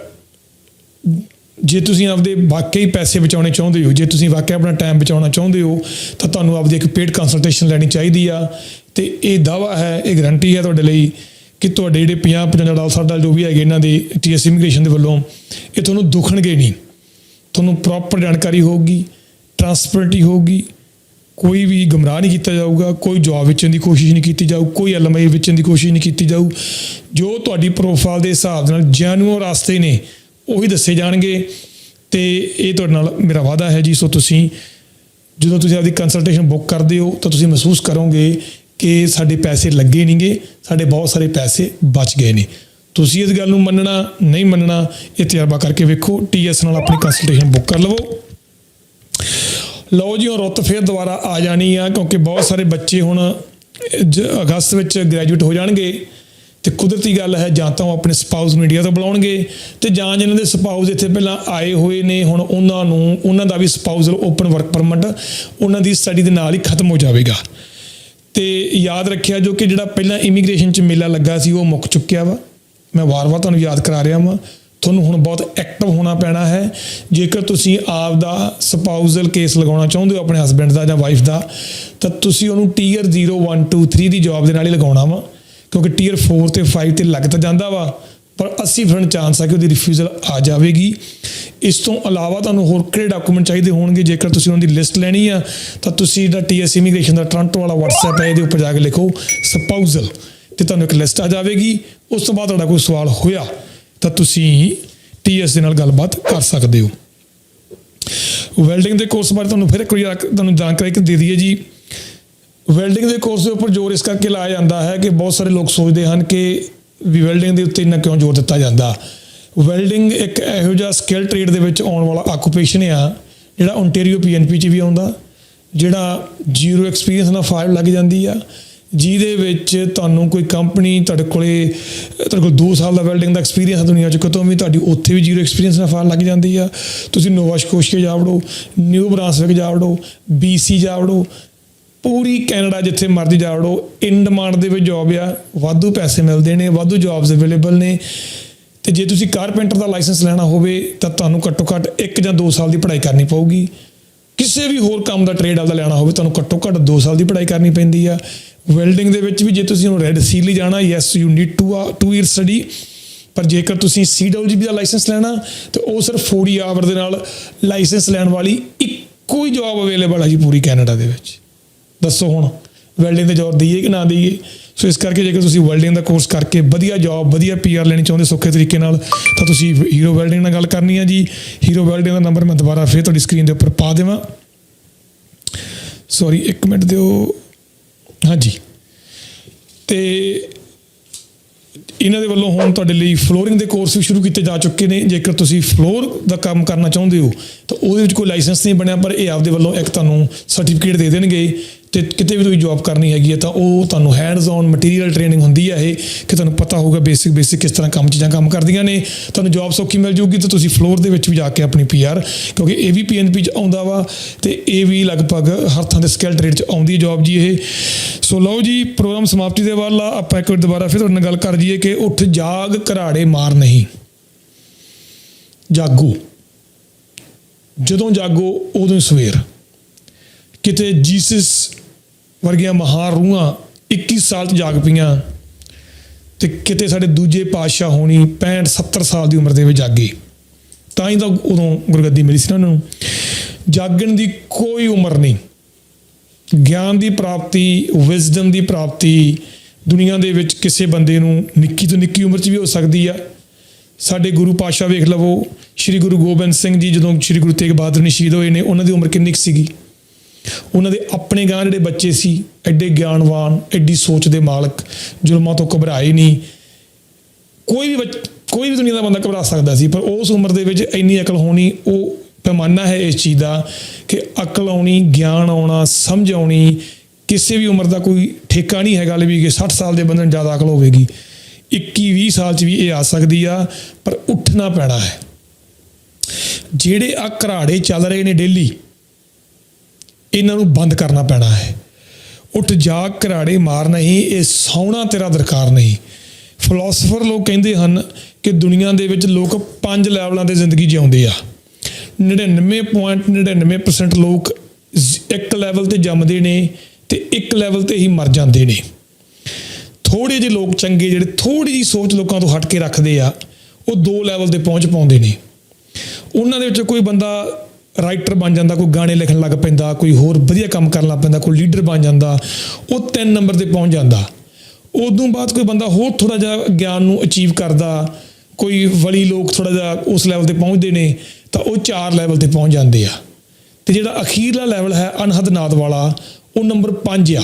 ਜੇ ਤੁਸੀਂ ਆਪਦੇ ਵਾਕਈ ਪੈਸੇ ਬਚਾਉਣੇ ਚਾਹੁੰਦੇ ਹੋ, ਜੇ ਤੁਸੀਂ ਵਾਕਈ ਆਪਣਾ ਟਾਈਮ ਬਚਾਉਣਾ ਚਾਹੁੰਦੇ ਹੋ, ਤਾਂ ਤੁਹਾਨੂੰ ਆਪਦੀ ਇੱਕ ਪੇਡ ਕੰਸਲਟੇਸ਼ਨ ਲੈਣੀ ਚਾਹੀਦੀ ਆ। ਤੇ ਇਹ ਦਾਵਾ ਹੈ, ਇਹ ਗਾਰੰਟੀ ਹੈ ਤੁਹਾਡੇ ਲਈ ਕਿ ਤੁਹਾਡੇ ਜਿਹੜੇ 50 55 ਡਾਲਰ 60 ਡਾਲਰ ਜੋ ਵੀ ਹੈਗੇ ਇਹਨਾਂ ਦੇ ਟੀਐਸ ਇਮੀਗ੍ਰੇਸ਼ਨ ਦੇ ਵੱਲੋਂ, ਇਹ ਤੁਹਾਨੂੰ ਦੁਖਣਗੇ ਨਹੀਂ। ਤੁਹਾਨੂੰ ਪ੍ਰੋਪਰ ਜਾਣਕਾਰੀ ਹੋਊਗੀ ਟਰਾਂਸਪੇਰੈਂਟੀ ਹੋਊਗੀ, ਕੋਈ ਵੀ ਗਮਰਾਹ ਨਹੀਂ ਕੀਤਾ ਜਾਊਗਾ, ਕੋਈ ਜੌਬ ਵੇਚਣ ਦੀ ਕੋਸ਼ਿਸ਼ ਨਹੀਂ ਕੀਤੀ ਜਾਊ, ਕੋਈ ਐਲਐਮਆਈ ਵੇਚਣ ਦੀ ਕੋਸ਼ਿਸ਼ ਨਹੀਂ ਕੀਤੀ ਜਾਊ। ਜੋ ਤੁਹਾਡੀ ਪ੍ਰੋਫਾਈਲ ਦੇ ਹਿਸਾਬ ਨਾਲ ਜੈਨੂਅਨ ਰਾਸਤੇ ਨੇ, ਉਹੀ ਦੱਸੇ ਜਾਣਗੇ ਤੇ ਇਹ ਤੁਹਾਡੇ ਨਾਲ ਮੇਰਾ ਵਾਅਦਾ ਹੈ ਜੀ। ਸੋ ਤੁਸੀਂ ਜਦੋਂ ਤੁਸੀਂ ਆਪਦੀ ਕੰਸਲਟੇਸ਼ਨ ਬੁੱਕ ਕਰਦੇ ਹੋ, ਤਾਂ ਤੁਸੀਂ ਮਹਿਸੂਸ ਕਰੋਗੇ ਕਿ ਸਾਡੇ ਪੈਸੇ ਲੱਗੇ ਨਹੀਂਗੇ, ਸਾਡੇ ਬਹੁਤ ਸਾਰੇ ਪੈਸੇ ਬਚ ਗਏ ਨੇ। ਤੁਸੀਂ ਇਸ ਗੱਲ ਨੂੰ ਮੰਨਣਾ, ਨਹੀਂ ਮੰਨਣਾ, ਇਹ ਤਜਰਬਾ ਕਰਕੇ ਵੇਖੋ। ਟੀਐਸ ਨਾਲ ਆਪਣੀ ਕੰਸਲਟੇਸ਼ਨ ਬੁੱਕ ਕਰ ਲਵੋ। ਲਓ ਜੀ, ਉਹ ਰੁੱਤ ਫੇਰ ਦੁਬਾਰਾ ਆ ਜਾਣੀ ਆ, ਕਿਉਂਕਿ ਬਹੁਤ ਸਾਰੇ ਬੱਚੇ ਹੁਣ ਜ- ਅਗਸਤ ਵਿੱਚ ਗ੍ਰੈਜੂਏਟ ਹੋ ਜਾਣਗੇ ਤੇ ਕੁਦਰਤੀ ਗੱਲ ਹੈ, ਜਾਂ ਤਾਂ ਉਹ ਆਪਣੇ ਸਪਾਊਸ ਮੀਡੀਆ ਤੋਂ ਬੁਲਾਉਣਗੇ ਤੇ ਜਾਂ ਜਿਹਨਾਂ ਦੇ ਸਪਾਊਸ ਇੱਥੇ ਪਹਿਲਾਂ ਆਏ ਹੋਏ ਨੇ, ਹੁਣ ਉਹਨਾਂ ਨੂੰ, ਉਹਨਾਂ ਦਾ ਵੀ ਸਪਾਊਸਲ ਓਪਨ ਵਰਕ ਪਰਮਿਟ ਉਹਨਾਂ ਦੀ ਸਟੱਡੀ ਦੇ ਨਾਲ ਹੀ ਖਤਮ ਹੋ ਜਾਵੇਗਾ। ਤੇ ਯਾਦ ਰੱਖਿਆ ਜੋ ਕਿ ਜਿਹੜਾ ਪਹਿਲਾਂ ਇਮੀਗ੍ਰੇਸ਼ਨ 'ਚ ਮੇਲਾ ਲੱਗਾ ਸੀ, ਉਹ ਮੁੱਕ ਚੁੱਕਿਆ ਵਾ। ਮੈਂ ਵਾਰ-ਵਾਰ ਤੁਹਾਨੂੰ ਯਾਦ ਕਰਾ ਰਿਹਾ ਵਾਂ। ਤੁਹਾਨੂੰ ਹੁਣ ਬਹੁਤ ਐਕਟਿਵ ਹੋਣਾ ਪੈਣਾ ਹੈ। ਜੇਕਰ ਤੁਸੀਂ ਆਪ ਦਾ ਸਪਾਊਸਲ ਕੇਸ ਲਗਾਉਣਾ ਚਾਹੁੰਦੇ ਹੋ ਆਪਣੇ ਹਸਬੰਡ ਦਾ ਜਾਂ ਵਾਈਫ ਦਾ, ਤਾਂ ਤੁਸੀਂ ਉਹਨੂੰ ਟੀਅਰ 0 1 2 3 ਦੀ ਜੌਬ ਦੇ ਨਾਲ ਹੀ ਲਗਾਉਣਾ ਵਾ। ਕਿਉਂਕਿ ਟੀਅਰ 4 ਤੇ 5 ਤੇ ਲੱਗ ਤਾਂ ਜਾਂਦਾ ਵਾ, ਪਰ 80% ਚਾਂਸ ਆ ਕਿ ਉਹਦੀ ਰਿਫਿਊਜ਼ਲ ਆ ਜਾਵੇਗੀ। ਇਸ ਤੋਂ ਇਲਾਵਾ ਤੁਹਾਨੂੰ ਹੋਰ ਕਿਹੜੇ ਡਾਕੂਮੈਂਟ ਚਾਹੀਦੇ ਹੋਣਗੇ? ਜੇਕਰ ਤੁਸੀਂ ਉਹਨਾਂ ਦੀ ਲਿਸਟ ਲੈਣੀ ਆ, ਤਾਂ ਤੁਸੀਂ ਜਿਹੜਾ ਟੀਐਸ ਇਮੀਗ੍ਰੇਸ਼ਨ ਦਾ ਟ੍ਰਾਂਟੋ ਵਾਲਾ WhatsApp ਹੈ, ਇਹਦੇ ਉੱਪਰ ਜਾ ਕੇ ਲਿਖੋ ਸਪਾਊਸਲ ਤੇ ਤੁਹਾਨੂੰ ਇੱਕ ਲਿਸਟ ਆ ਜਾਵੇਗੀ। ਉਸ ਤੋਂ ਬਾਅਦ ਤੁਹਾਡਾ ਕੋਈ ਸਵਾਲ ਹੋਇਆ ਤਾਂ ਤੁਸੀਂ ਟੀਐਸ ਦੇ ਨਾਲ ਗੱਲਬਾਤ ਕਰ ਸਕਦੇ ਹੋ। ਵੈਲਡਿੰਗ ਦੇ ਕੋਰਸ ਬਾਰੇ ਤੁਹਾਨੂੰ ਫਿਰ ਇੱਕ ਵਾਰੀ ਤੁਹਾਨੂੰ ਜਾਣਕਾਰੀ ਦੇ ਦਈਏ ਜੀ। ਵੈਲਡਿੰਗ ਦੇ ਕੋਰਸ ਦੇ ਉੱਪਰ ਜ਼ੋਰ ਇਸ ਕਰਕੇ ਲਾਇਆ ਜਾਂਦਾ ਹੈ ਕਿ ਬਹੁਤ ਸਾਰੇ ਲੋਕ ਸੋਚਦੇ ਹਨ ਕਿ ਵੀ ਵੈਲਡਿੰਗ ਦੇ ਉੱਤੇ ਇੰਨਾ ਕਿਉਂ ਜ਼ੋਰ ਦਿੱਤਾ ਜਾਂਦਾ। ਵੈਲਡਿੰਗ ਇੱਕ ਇਹੋ ਜਿਹਾ ਸਕਿੱਲ ਟ੍ਰੇਡ ਦੇ ਵਿੱਚ ਆਉਣ ਵਾਲਾ ਆਕੂਪੇਸ਼ਨ ਆ, ਜਿਹੜਾ ਓਨਟਾਰੀਓ ਪੀਐਨਪੀ 'ਚ ਵੀ ਆਉਂਦਾ, ਜਿਹੜਾ ਜ਼ੀਰੋ ਐਕਸਪੀਰੀਅੰਸ ਨਾਲ ਫਾਈਲ ਲੱਗ ਜਾਂਦੀ ਆ। ਜਿਹਦੇ ਵਿੱਚ ਤੁਹਾਨੂੰ ਕੋਈ ਕੰਪਨੀ ਤੁਹਾਡੇ ਕੋਲੇ, ਤੁਹਾਡੇ ਕੋਲ 2 ਸਾਲ ਦਾ ਵੈਲਡਿੰਗ ਦਾ ਐਕਸਪੀਰੀਅੰਸ ਹੈ ਦੁਨੀਆ 'ਚ, ਕਿਤੋਂ ਵੀ ਤੁਹਾਡੀ ਉੱਥੇ ਵੀ ਜ਼ੀਰੋ ਐਕਸਪੀਰੀਅੰਸ ਨਾਲ ਫਾਲ ਲੱਗ ਜਾਂਦੀ ਆ। ਤੁਸੀਂ ਨੋਵਾ ਸਕੋਸ਼ੀਆ ਜਾ ਵੜੋ, ਨਿਊ ਬ੍ਰਾਂਸਵਿਕ ਜਾ ਵੜੋ ਬੀਸੀ ਜਾ ਵੜੋ, ਪੂਰੀ ਕੈਨੇਡਾ ਜਿੱਥੇ ਮਰਜ਼ੀ ਜਾ ਵੜੋ ਇਨ ਡਿਮਾਂਡ ਦੇ ਵਿੱਚ ਜੌਬ ਆ, ਵਾਧੂ ਪੈਸੇ ਮਿਲਦੇ ਨੇ, ਵਾਧੂ ਜੌਬਸ ਅਵੇਲੇਬਲ ਨੇ। ਤੇ ਜੇ ਤੁਸੀਂ ਕਾਰਪੈਂਟਰ ਦਾ ਲਾਇਸੈਂਸ ਲੈਣਾ ਹੋਵੇ, ਤਾਂ ਤੁਹਾਨੂੰ ਘੱਟੋ ਘੱਟ 1 ਜਾਂ 2 ਸਾਲ ਦੀ ਪੜ੍ਹਾਈ ਕਰਨੀ ਪਊਗੀ। ਕਿਸੇ ਵੀ ਹੋਰ ਕੰਮ ਦਾ ਟ੍ਰੇਡ ਆਪਦਾ ਲੈਣਾ ਹੋਵੇ, ਤੁਹਾਨੂੰ ਘੱਟੋ ਘੱਟ 2 ਸਾਲ ਦੀ ਪੜ੍ਹਾਈ ਕਰਨੀ ਪੈਂਦੀ ਆ। ਵੈਲਡਿੰਗ ਦੇ ਵਿੱਚ ਵੀ ਜੇ ਤੁਸੀਂ ਹੁਣ ਰੈੱਡ ਸੀਲ ਲਈ ਜਾਣਾ ਯੈਸ ਯੂ ਨੀਡ ਟੂ ਆ 2 ਇਅਰ ਸਟੱਡੀ ਪਰ ਜੇਕਰ ਤੁਸੀਂ ਸੀਡਬਲਯੂਜੀ ਦਾ ਲਾਇਸੈਂਸ ਲੈਣਾ, ਤੇ ਉਹ ਸਿਰਫ 40 ਆਵਰ ਦੇ ਨਾਲ ਲਾਇਸੈਂਸ ਲੈਣ ਵਾਲੀ ਇੱਕੋ ਹੀ ਜੌਬ ਅਵੇਲੇਬਲ ਹੈ ਜੀ ਪੂਰੀ ਕੈਨੇਡਾ ਦੇ ਵਿੱਚ। ਦੱਸੋ ਹੁਣ ਵੈਲਡਿੰਗ ਦੇ ਜ਼ੋਰ ਦਈਏ ਕਿ ਨਾ ਦਈਏ? ਸੋ ਇਸ ਕਰਕੇ ਜੇਕਰ ਤੁਸੀਂ ਵੈਲਡਿੰਗ ਦਾ ਕੋਰਸ ਕਰਕੇ ਵਧੀਆ ਜੌਬ ਵਧੀਆ ਪੀਆਰ ਲੈਣੀ ਚਾਹੁੰਦੇ ਸੌਖੇ ਤਰੀਕੇ ਨਾਲ, ਤਾਂ ਤੁਸੀਂ ਹੀਰੋ ਵੈਲਡਿੰਗ ਨਾਲ ਗੱਲ ਕਰਨੀ ਹੈ ਜੀ। ਹੀਰੋ ਵੈਲਡਿੰਗ ਦਾ ਨੰਬਰ ਮੈਂ ਦੁਬਾਰਾ ਫੇਰ ਤੁਹਾਡੀ ਸਕਰੀਨ ਦੇ ਉੱਪਰ ਪਾ ਦੇਵਾਂ। ਸੌਰੀ ਇੱਕ ਮਿੰਟ ਦਿਓ। ਹਾਂਜੀ। ਤੇ ਇਹਨਾਂ ਦੇ ਵੱਲੋਂ ਹੁਣ ਤੁਹਾਡੇ ਲਈ ਫਲੋਰਿੰਗ ਦੇ ਕੋਰਸ ਵੀ ਸ਼ੁਰੂ ਕੀਤੇ ਜਾ ਚੁੱਕੇ ਨੇ। ਜੇਕਰ ਤੁਸੀਂ ਫਲੋਰ ਦਾ ਕੰਮ ਕਰਨਾ ਚਾਹੁੰਦੇ ਹੋ, ਤਾਂ ਉਹਦੇ ਵਿੱਚ ਕੋਈ ਲਾਇਸੈਂਸ ਨਹੀਂ ਬਣਿਆ, ਪਰ ਇਹ ਆਪਦੇ ਵੱਲੋਂ ਇੱਕ ਤੁਹਾਨੂੰ ਸਰਟੀਫਿਕੇਟ ਦੇ ਦੇਣਗੇ। ਤੇ ਕਿਤੇ ਵੀ ਤੁਸੀਂ ਜੌਬ ਕਰਨੀ ਹੈਗੀ ਹੈ ਤਾਂ ਉਹ ਤੁਹਾਨੂੰ ਹੈਂਡਸ ਔਨ ਮਟੀਰੀਅਲ ਟ੍ਰੇਨਿੰਗ ਹੁੰਦੀ ਹੈ ਇਹ, ਕਿ ਤੁਹਾਨੂੰ ਪਤਾ ਹੋਊਗਾ ਬੇਸਿਕ ਬੇਸਿਕ ਕਿਸ ਤਰ੍ਹਾਂ ਕੰਮ ਚੀਜ਼ਾਂ ਕੰਮ ਕਰਦੀਆਂ ਨੇ। ਤੁਹਾਨੂੰ ਜੌਬ ਸੌਖੀ ਮਿਲ ਜੂਗੀ ਤਾਂ ਤੁਸੀਂ ਫਲੋਰ ਦੇ ਵਿੱਚ ਵੀ ਜਾ ਕੇ ਆਪਣੀ ਪੀਆਰ ਕਿਉਂਕਿ ਇਹ ਵੀ ਪੀਐਨਪੀ ਚ ਆਉਂਦਾ ਵਾ ਤੇ ਇਹ ਵੀ ਲਗਭਗ ਹਰ ਥਾਂ ਦੇ ਸਕਿੱਲ ਟ੍ਰੇਡ ਚ ਆਉਂਦੀ ਹੈ ਜੌਬ ਜੀ ਇਹ। ਸੋ ਲਓ ਜੀ ਪ੍ਰੋਗਰਾਮ ਸਮਾਪਤੀ ਦੇ ਵੱਲ ਆ, ਆਪਾਂ ਇੱਕ ਵਾਰ ਦੁਬਾਰਾ ਫਿਰ ਤੁਹਾਡੇ ਨਾਲ ਗੱਲ ਕਰ ਜੀਏ ਕਿ ਉੱਠ ਜਾਗ, ਘਰਾੜੇ ਮਾਰ ਨਹੀਂ। ਜਾਗੋ। ਜਦੋਂ ਜਾਗੋ, ਉਦੋਂ ਹੀ ਸਵੇਰ। ਕਿਤੇ ਜੀਸਸ ਵਰਗੀਆਂ ਮਹਾਨ ਰੂਹਾਂ 21 ਸਾਲ ਚ ਜਾਗ ਪਈਆਂ ਤੇ ਕਿਤੇ ਸਾਡੇ ਦੂਜੇ ਪਾਤਸ਼ਾਹ ਹੋਣੀ 65 70 ਸਾਲ ਦੀ ਉਮਰ ਦੇ ਵਿੱਚ ਜਾਗੇ, ਤਾਂ ਹੀ ਤਾਂ ਉਦੋਂ ਗੁਰਗੱਦੀ ਮਿਲੀ ਸੀ ਉਹਨਾਂ ਨੂੰ। ਜਾਗਣ ਦੀ ਕੋਈ ਉਮਰ ਨਹੀਂ। ਗਿਆਨ ਦੀ ਪ੍ਰਾਪਤੀ ਵਿਜ਼ਡਮ ਦੀ ਪ੍ਰਾਪਤੀ, ਦੁਨੀਆ ਦੇ ਵਿੱਚ ਕਿਸੇ ਬੰਦੇ ਨੂੰ ਨਿੱਕੀ ਤੋਂ ਨਿੱਕੀ ਉਮਰ 'ਚ ਵੀ ਹੋ ਸਕਦੀ ਆ। ਸਾਡੇ ਗੁਰੂ ਪਾਤਸ਼ਾਹ ਵੇਖ ਲਵੋ, ਸ੍ਰੀ ਗੁਰੂ ਗੋਬਿੰਦ ਸਿੰਘ ਜੀ ਜਦੋਂ ਸ੍ਰੀ ਗੁਰੂ ਤੇਗ ਬਹਾਦਰ ਨੇ ਸ਼ਹੀਦ ਹੋਏ ਨੇ, ਉਹਨਾਂ ਦੀ ਉਮਰ ਕਿੰਨੀ ਕੁ ਸੀਗੀ? ਉਹਨਾਂ ਦੇ ਆਪਣੇ ਗਾਂ ਜਿਹੜੇ ਬੱਚੇ ਸੀ, ਐਡੇ ਗਿਆਨਵਾਨ, ਐਡੀ ਸੋਚ ਦੇ ਮਾਲਕ, ਜ਼ੁਲਮਾਂ ਤੋਂ ਘਬਰਾਏ ਨਹੀਂ ਕੋਈ ਵੀ ਕੋਈ ਵੀ ਦੁਨੀਆ ਦਾ ਬੰਦਾ ਘਬਰਾ ਸਕਦਾ ਸੀ, ਪਰ ਉਸ ਉਮਰ ਦੇ ਵਿੱਚ ਇੰਨੀ ਅਕਲ ਹੋਣੀ, ਉਹ ਪੈਮਾਨਾ ਹੈ ਇਸ ਚੀਜ਼ ਦਾ ਕਿ ਅਕਲ ਆਉਣੀ, ਗਿਆਨ ਆਉਣਾ, ਸਮਝ ਆਉਣੀ, ਕਿਸੇ ਵੀ ਉਮਰ ਦਾ ਕੋਈ ਠੇਕਾ ਨਹੀਂ ਹੈਗਾ ਲੈ ਵੀ ਕਿ 60 ਸਾਲ ਦੇ ਬੰਦੇ ਨੂੰ ਜ਼ਿਆਦਾ ਅਕਲ ਹੋਵੇਗੀ। 21 20 ਸਾਲ 'ਚ ਵੀ ਇਹ ਆ ਸਕਦੀ ਆ, ਪਰ ਉੱਠਣਾ ਪੈਣਾ ਹੈ। ਜਿਹੜੇ ਆ ਘਰਾੜੇ ਚੱਲ ਰਹੇ ਨੇ ਡੇਲੀ ਇਹਨਾਂ ਨੂੰ ਬੰਦ ਕਰਨਾ ਪੈਣਾ ਹੈ। ਉੱਠ ਜਾ, ਘਰਾੜੇ ਮਾਰ ਨਹੀਂ, ਇਹ ਸੌਣਾ ਤੇਰਾ ਦਰਕਾਰ ਨਹੀਂ। ਫਿਲਾਸਫਰ ਲੋਕ ਕਹਿੰਦੇ ਹਨ ਕਿ ਦੁਨੀਆ ਦੇ ਵਿੱਚ ਲੋਕ ਪੰਜ ਲੈਵਲਾਂ ਤੇ ਜ਼ਿੰਦਗੀ ਜਿਉਂਦੇ ਆ। 99.99% ਲੋਕ ਇੱਕ ਲੈਵਲ ਤੇ ਜੰਮਦੇ ਨੇ ਤੇ ਇੱਕ ਲੈਵਲ ਤੇ ਹੀ ਮਰ ਜਾਂਦੇ ਨੇ। ਥੋੜੇ ਜਿਹੇ ਲੋਕ ਚੰਗੇ ਜਿਹੜੇ ਥੋੜੀ ਜਿਹੀ ਸੋਚ ਲੋਕਾਂ ਤੋਂ ਹਟ ਕੇ ਰੱਖਦੇ ਆ, ਉਹ ਦੋ ਲੈਵਲ ਤੇ ਪਹੁੰਚ ਪਾਉਂਦੇ ਨੇ। ਉਹਨਾਂ ਦੇ ਵਿੱਚ ਕੋਈ ਬੰਦਾ ਰਾਈਟਰ ਬਣ ਜਾਂਦਾ, ਕੋਈ ਗਾਣੇ ਲਿਖਣ ਲੱਗ ਪੈਂਦਾ, ਕੋਈ ਹੋਰ ਵਧੀਆ ਕੰਮ ਕਰਨ ਲੱਗ ਪੈਂਦਾ, ਕੋਈ ਲੀਡਰ ਬਣ ਜਾਂਦਾ, ਉਹ ਤਿੰਨ ਨੰਬਰ ਤੇ ਪਹੁੰਚ ਜਾਂਦਾ। ਉਦੋਂ ਬਾਅਦ ਕੋਈ ਬੰਦਾ ਹੋਰ ਥੋੜਾ ਜਿਹਾ ਗਿਆਨ ਨੂੰ ਅਚੀਵ ਕਰਦਾ, ਕੋਈ ਵਲੀ ਲੋਕ ਥੋੜਾ ਜਿਹਾ ਉਸ ਲੈਵਲ ਤੇ ਪਹੁੰਚਦੇ ਨੇ, ਤਾਂ ਉਹ ਚਾਰ ਲੈਵਲ ਤੇ ਪਹੁੰਚ ਜਾਂਦੇ ਆ। ਤੇ ਜਿਹੜਾ ਅਖੀਰਲਾ ਲੈਵਲ ਹੈ ਅਨਹਦ ਨਾਦ ਵਾਲਾ, ਉਹ ਨੰਬਰ 5 ਆ।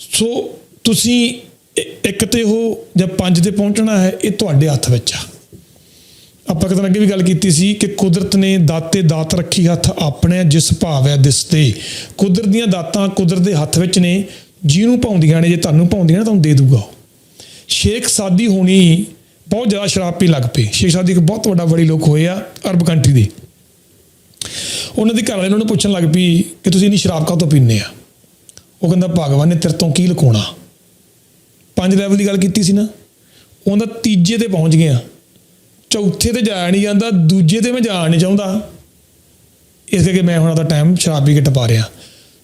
ਸੋ ਤੁਸੀਂ ਇੱਕ ਤੇ ਹੋ ਜਾਂ ਪੰਜ ਤੇ ਪਹੁੰਚਣਾ ਹੈ, ਇਹ ਤੁਹਾਡੇ ਹੱਥ ਵਿੱਚ ਆ। ਆਪਾਂ ਕਿਤੇ ਅੱਗੇ ਵੀ ਗੱਲ ਕੀਤੀ ਸੀ ਕਿ ਕੁਦਰਤ ਨੇ ਦਾਤੇ ਦਾਤ ਰੱਖੀ ਹੱਥ ਆਪਣੇ ਜਿਸ ਭਾਵ ਹੈ ਦਿਸਤੇ ਕੁਦਰਤ ਦੀਆਂ ਦਾਤਾਂ ਕੁਦਰਤ ਦੇ ਹੱਥ ਵਿੱਚ ਨੇ, ਜਿਹਨੂੰ ਪਾਉਂਦੀਆਂ ਨੇ, ਜੇ ਤੁਹਾਨੂੰ ਪਾਉਂਦੀਆਂ ਨੇ ਤੁਹਾਨੂੰ ਦੇ ਦੂਗਾ ਉਹ। ਸ਼ੇਖ ਸਾਦੀ ਹੋਣੀ ਬਹੁਤ ਜ਼ਿਆਦਾ ਸ਼ਰਾਬ ਪੀਣ ਲੱਗ ਪਏ। ਸ਼ੇਖ ਸਾਦੀ ਇੱਕ ਬਹੁਤ ਵੱਡਾ ਬੜੀ ਲੋਕ ਹੋਏ ਆ ਅਰਬ ਕੰਟਰੀ ਦੇ। ਉਹਨਾਂ ਦੇ ਘਰ ਵਾਲੇ ਉਹਨਾਂ ਨੂੰ ਪੁੱਛਣ ਲੱਗ ਪਈ ਕਿ ਤੁਸੀਂ ਇੰਨੀ ਸ਼ਰਾਬ ਕਾਹਤੋਂ ਪੀਂਦੇ ਆ? ਉਹ ਕਹਿੰਦਾ, ਭਗਵਾਨ ਨੇ ਤੇਰੇ ਤੋਂ ਕੀ ਲੁਕਾਉਣਾ? ਪੰਜ ਲੈਵਲ ਦੀ ਗੱਲ ਕੀਤੀ ਸੀ ਨਾ। ਉਹਦਾ ਤੀਜੇ ਤੇ ਪਹੁੰਚ ਗਿਆ ਚੌਥੇ ਤੇ ਜਾਇਆ ਨਹੀਂ ਜਾਂਦਾ, ਦੂਜੇ ਤੇ ਮੈਂ ਜਾ ਨਹੀਂ ਚਾਹੁੰਦਾ। ਇਸ ਕਰਕੇ ਮੈਂ ਹੁਣ ਦਾ ਟਾਈਮ ਸ਼ਰਾਬ ਪੀ ਕੇ ਟਪਾ ਰਿਹਾ।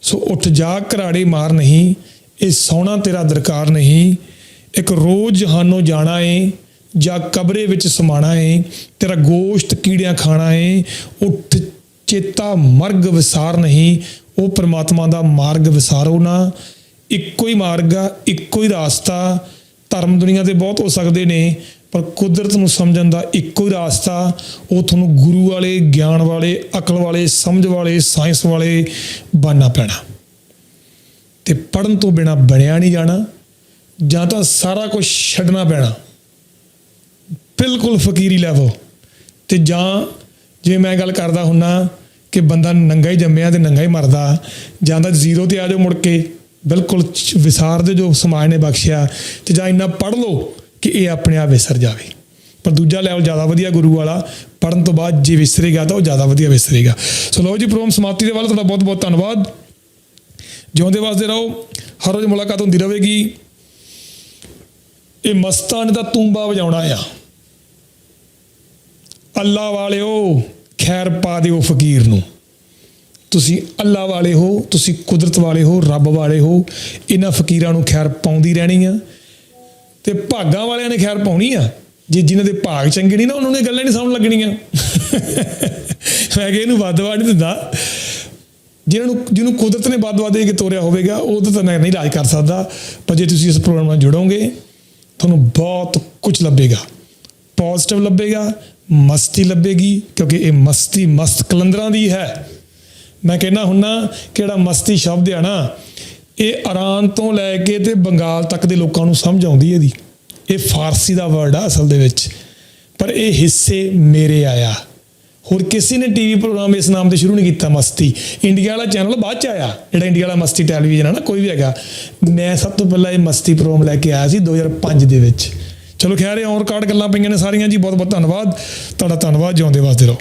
ਸੋ ਉੱਠ ਜਾ, ਘਰਾੜੇ ਮਾਰ ਨਹੀਂ, ਇਹ ਸੋਹਣਾ ਤੇਰਾ ਦਰਕਾਰ ਨਹੀਂ। ਇੱਕ ਰੋਜ਼ ਜਹਾਨੋਂ ਜਾਣਾ ਏ, ਜਾਂ ਕਬਰੇ ਵਿੱਚ ਸਮਾਣਾ ਏ, ਤੇਰਾ ਗੋਸ਼ਤ ਕੀੜਿਆਂ ਖਾਣਾ ਏ। ਉੱਠ, ਚੇਤਾ ਮਰਗ ਵਿਸਾਰ ਨਹੀਂ, ਉਹ ਪ੍ਰਮਾਤਮਾ ਦਾ ਮਾਰਗ ਵਿਸਾਰੋ ਨਾ। ਇੱਕੋ ਹੀ ਮਾਰਗ ਆ, ਇੱਕੋ ਹੀ ਰਸਤਾ। ਧਰਮ ਦੁਨੀਆ ਤੇ ਬਹੁਤ ਹੋ ਸਕਦੇ ਨੇ ਪਰ ਕੁਦਰਤ ਨੂੰ ਸਮਝਣ ਦਾ ਇੱਕੋ ਹੀ ਰਾਸਤਾ ਉਹ ਤੁਹਾਨੂੰ ਗੁਰੂ ਵਾਲੇ, ਗਿਆਨ ਵਾਲੇ, ਅਕਲ ਵਾਲੇ, ਸਮਝ ਵਾਲੇ, ਸਾਇੰਸ ਵਾਲੇ ਬਣਨਾ ਪੈਣਾ। ਤੇ ਪੜਨ ਤੋਂ ਬਿਨਾ ਬਣਿਆ ਨਹੀਂ ਜਾਣਾ, ਜਾਂ ਤਾਂ ਸਾਰਾ ਕੁਝ ਛੱਡਣਾ ਪੈਣਾ। ਬਿਲਕੁਲ ਫਕੀਰੀ ਲੈਵਲ ਤੇ ਜਾਂ ਜੇ ਮੈਂ ਗੱਲ ਕਰਦਾ ਹੁੰਨਾ ਕਿ ਬੰਦਾ ਨੰਗਾ ਹੀ ਜੰਮਿਆ ਤੇ ਨੰਗਾ ਹੀ ਮਰਦਾ, ਜਾਂ ਤਾਂ ਜ਼ੀਰੋ ਤੇ ਆ ਜਾਓ ਮੁੜ ਕੇ, ਬਿਲਕੁਲ ਵਿਸਾਰ ਦੇ ਜੋ ਸਮਾਜ ਨੇ ਬਖਸ਼ਿਆ, ਤੇ ਜਾਂ ਇੰਨਾ ਪੜ ਲਓ ਕਿ ਇਹ ਆਪਣੇ ਆਪ ਵਿਸਰ ਜਾਵੇ। ਪਰ ਦੂਜਾ ਲੈਵਲ ਜ਼ਿਆਦਾ ਵਧੀਆ ਗੁਰੂ ਵਾਲਾ ਪੜਨ ਤੋਂ ਬਾਅਦ ਜੇ ਵਿਸਰੇਗਾ ਤਾਂ ਉਹ ਜ਼ਿਆਦਾ ਵਧੀਆ ਵਿਸਰੇਗਾ। ਸੋ ਲਓ ਜੀ ਪ੍ਰੋਗਰਾਮ ਸਮਾਪਤੀ ਦੇ ਵੱਲ ਤੁਹਾਡਾ ਬਹੁਤ ਬਹੁਤ ਧੰਨਵਾਦ। ਜਿਉਂਦੇ ਵਾਸਤੇ ਰਹੋ, ਹਰ ਰੋਜ਼ ਮੁਲਾਕਾਤ ਹੁੰਦੀ ਰਹੇਗੀ। ਇਹ ਮਸਤਾਂ ਨੇ ਤਾਂ ਤੂੰਬਾ ਵਜਾਉਣਾ ਆ। ਅੱਲਾ ਵਾਲਿਓ ਖੈਰ ਪਾ ਦਿਓ ਫਕੀਰ ਨੂੰ। ਤੁਸੀਂ ਅੱਲਾ ਵਾਲੇ ਹੋ, ਤੁਸੀਂ ਕੁਦਰਤ ਵਾਲੇ ਹੋ, ਰੱਬ ਵਾਲੇ ਹੋ, ਇਹਨਾਂ ਫਕੀਰਾਂ ਨੂੰ ਖੈਰ ਪਾਉਂਦੀ ਰਹਿਣੀ ਆ। ਤੇ ਭਾਗਾਂ ਵਾਲਿਆਂ ਨੇ ਖੈਰ ਪਾਉਣੀ ਆ। ਜੇ ਜਿਨ੍ਹਾਂ ਦੇ ਭਾਗ ਚੰਗੇ ਨਹੀਂ ਨਾ, ਉਹਨਾਂ ਨੂੰ ਇਹ ਗੱਲਾਂ ਨਹੀਂ ਸਮਝ ਲੱਗਣੀਆਂ। [LAUGHS] ਮੈਂ ਕਿ ਇਹਨੂੰ ਵਾਦਵਾ ਨਹੀਂ ਦਿੰਦਾ। ਜਿਹਨਾਂ ਨੂੰ ਜਿਹਨੂੰ ਕੁਦਰਤ ਨੇ ਵਾਦਵਾ ਦੇ ਕੇ ਤੋਰਿਆ ਹੋਵੇਗਾ, ਉਹ ਤਾਂ ਮੈਂ ਨਹੀਂ ਇਲਾਜ ਕਰ ਸਕਦਾ। ਪਰ ਜੇ ਤੁਸੀਂ ਇਸ ਪ੍ਰੋਗਰਾਮ ਨਾਲ ਜੁੜੋਗੇ, ਤੁਹਾਨੂੰ ਬਹੁਤ ਕੁਝ ਲੱਭੇਗਾ। ਪੋਜ਼ਿਟਿਵ ਲੱਭੇਗਾ, ਮਸਤੀ ਲੱਭੇਗੀ, ਕਿਉਂਕਿ ਇਹ ਮਸਤੀ ਮਸਤ ਕਲੰਦਰਾਂ ਦੀ ਹੈ। ਮੈਂ ਕਹਿੰਦਾ ਹੁੰਨਾ, ਕਿਹੜਾ ਮਸਤੀ ਸ਼ਬਦ ਆ ਨਾ ਇਹ ਇਰਾਨ ਤੋਂ ਲੈ ਕੇ ਤੇ ਬੰਗਾਲ ਤੱਕ ਦੇ ਲੋਕਾਂ ਨੂੰ ਸਮਝ ਆਉਂਦੀ ਹੈ ਇਹਦੀ। ਇਹ ਫਾਰਸੀ ਦਾ ਵਰਡ ਆ ਅਸਲ ਦੇ ਵਿੱਚ। ਪਰ ਇਹ ਹਿੱਸੇ ਮੇਰੇ ਆਇਆ। ਹੋਰ ਕਿਸੇ ਨੇ ਟੀਵੀ ਪ੍ਰੋਗਰਾਮ ਇਸ ਨਾਮ ਤੇ ਸ਼ੁਰੂ ਨਹੀਂ ਕੀਤਾ, ਮਸਤੀ। ਇੰਡੀਆ ਵਾਲਾ ਚੈਨਲ ਬਾਅਦ ਚ ਆਇਆ, ਜਿਹੜਾ ਇੰਡੀਆ ਵਾਲਾ ਮਸਤੀ ਟੈਲੀਵਿਜ਼ਨ ਹੈ ਨਾ, ਕੋਈ ਵੀ ਹੈਗਾ। ਮੈਂ ਸਭ ਤੋਂ ਪਹਿਲਾਂ ਇਹ ਮਸਤੀ ਪ੍ਰੋਗਰਾਮ ਲੈ ਕੇ ਆਇਆ ਸੀ 2005 ਦੇ ਵਿੱਚ। ਚਲੋ ਖੈਰ, ਇਹ ਔਨ ਰਿਕਾਰਡ ਗੱਲਾਂ ਪਈਆਂ ਨੇ ਸਾਰੀਆਂ ਜੀ ਬਹੁਤ ਬਹੁਤ ਧੰਨਵਾਦ। ਤੁਹਾਡਾ ਧੰਨਵਾਦ, ਜਿਉਂਦੇ ਵਾਸਤੇ ਰਹੋ।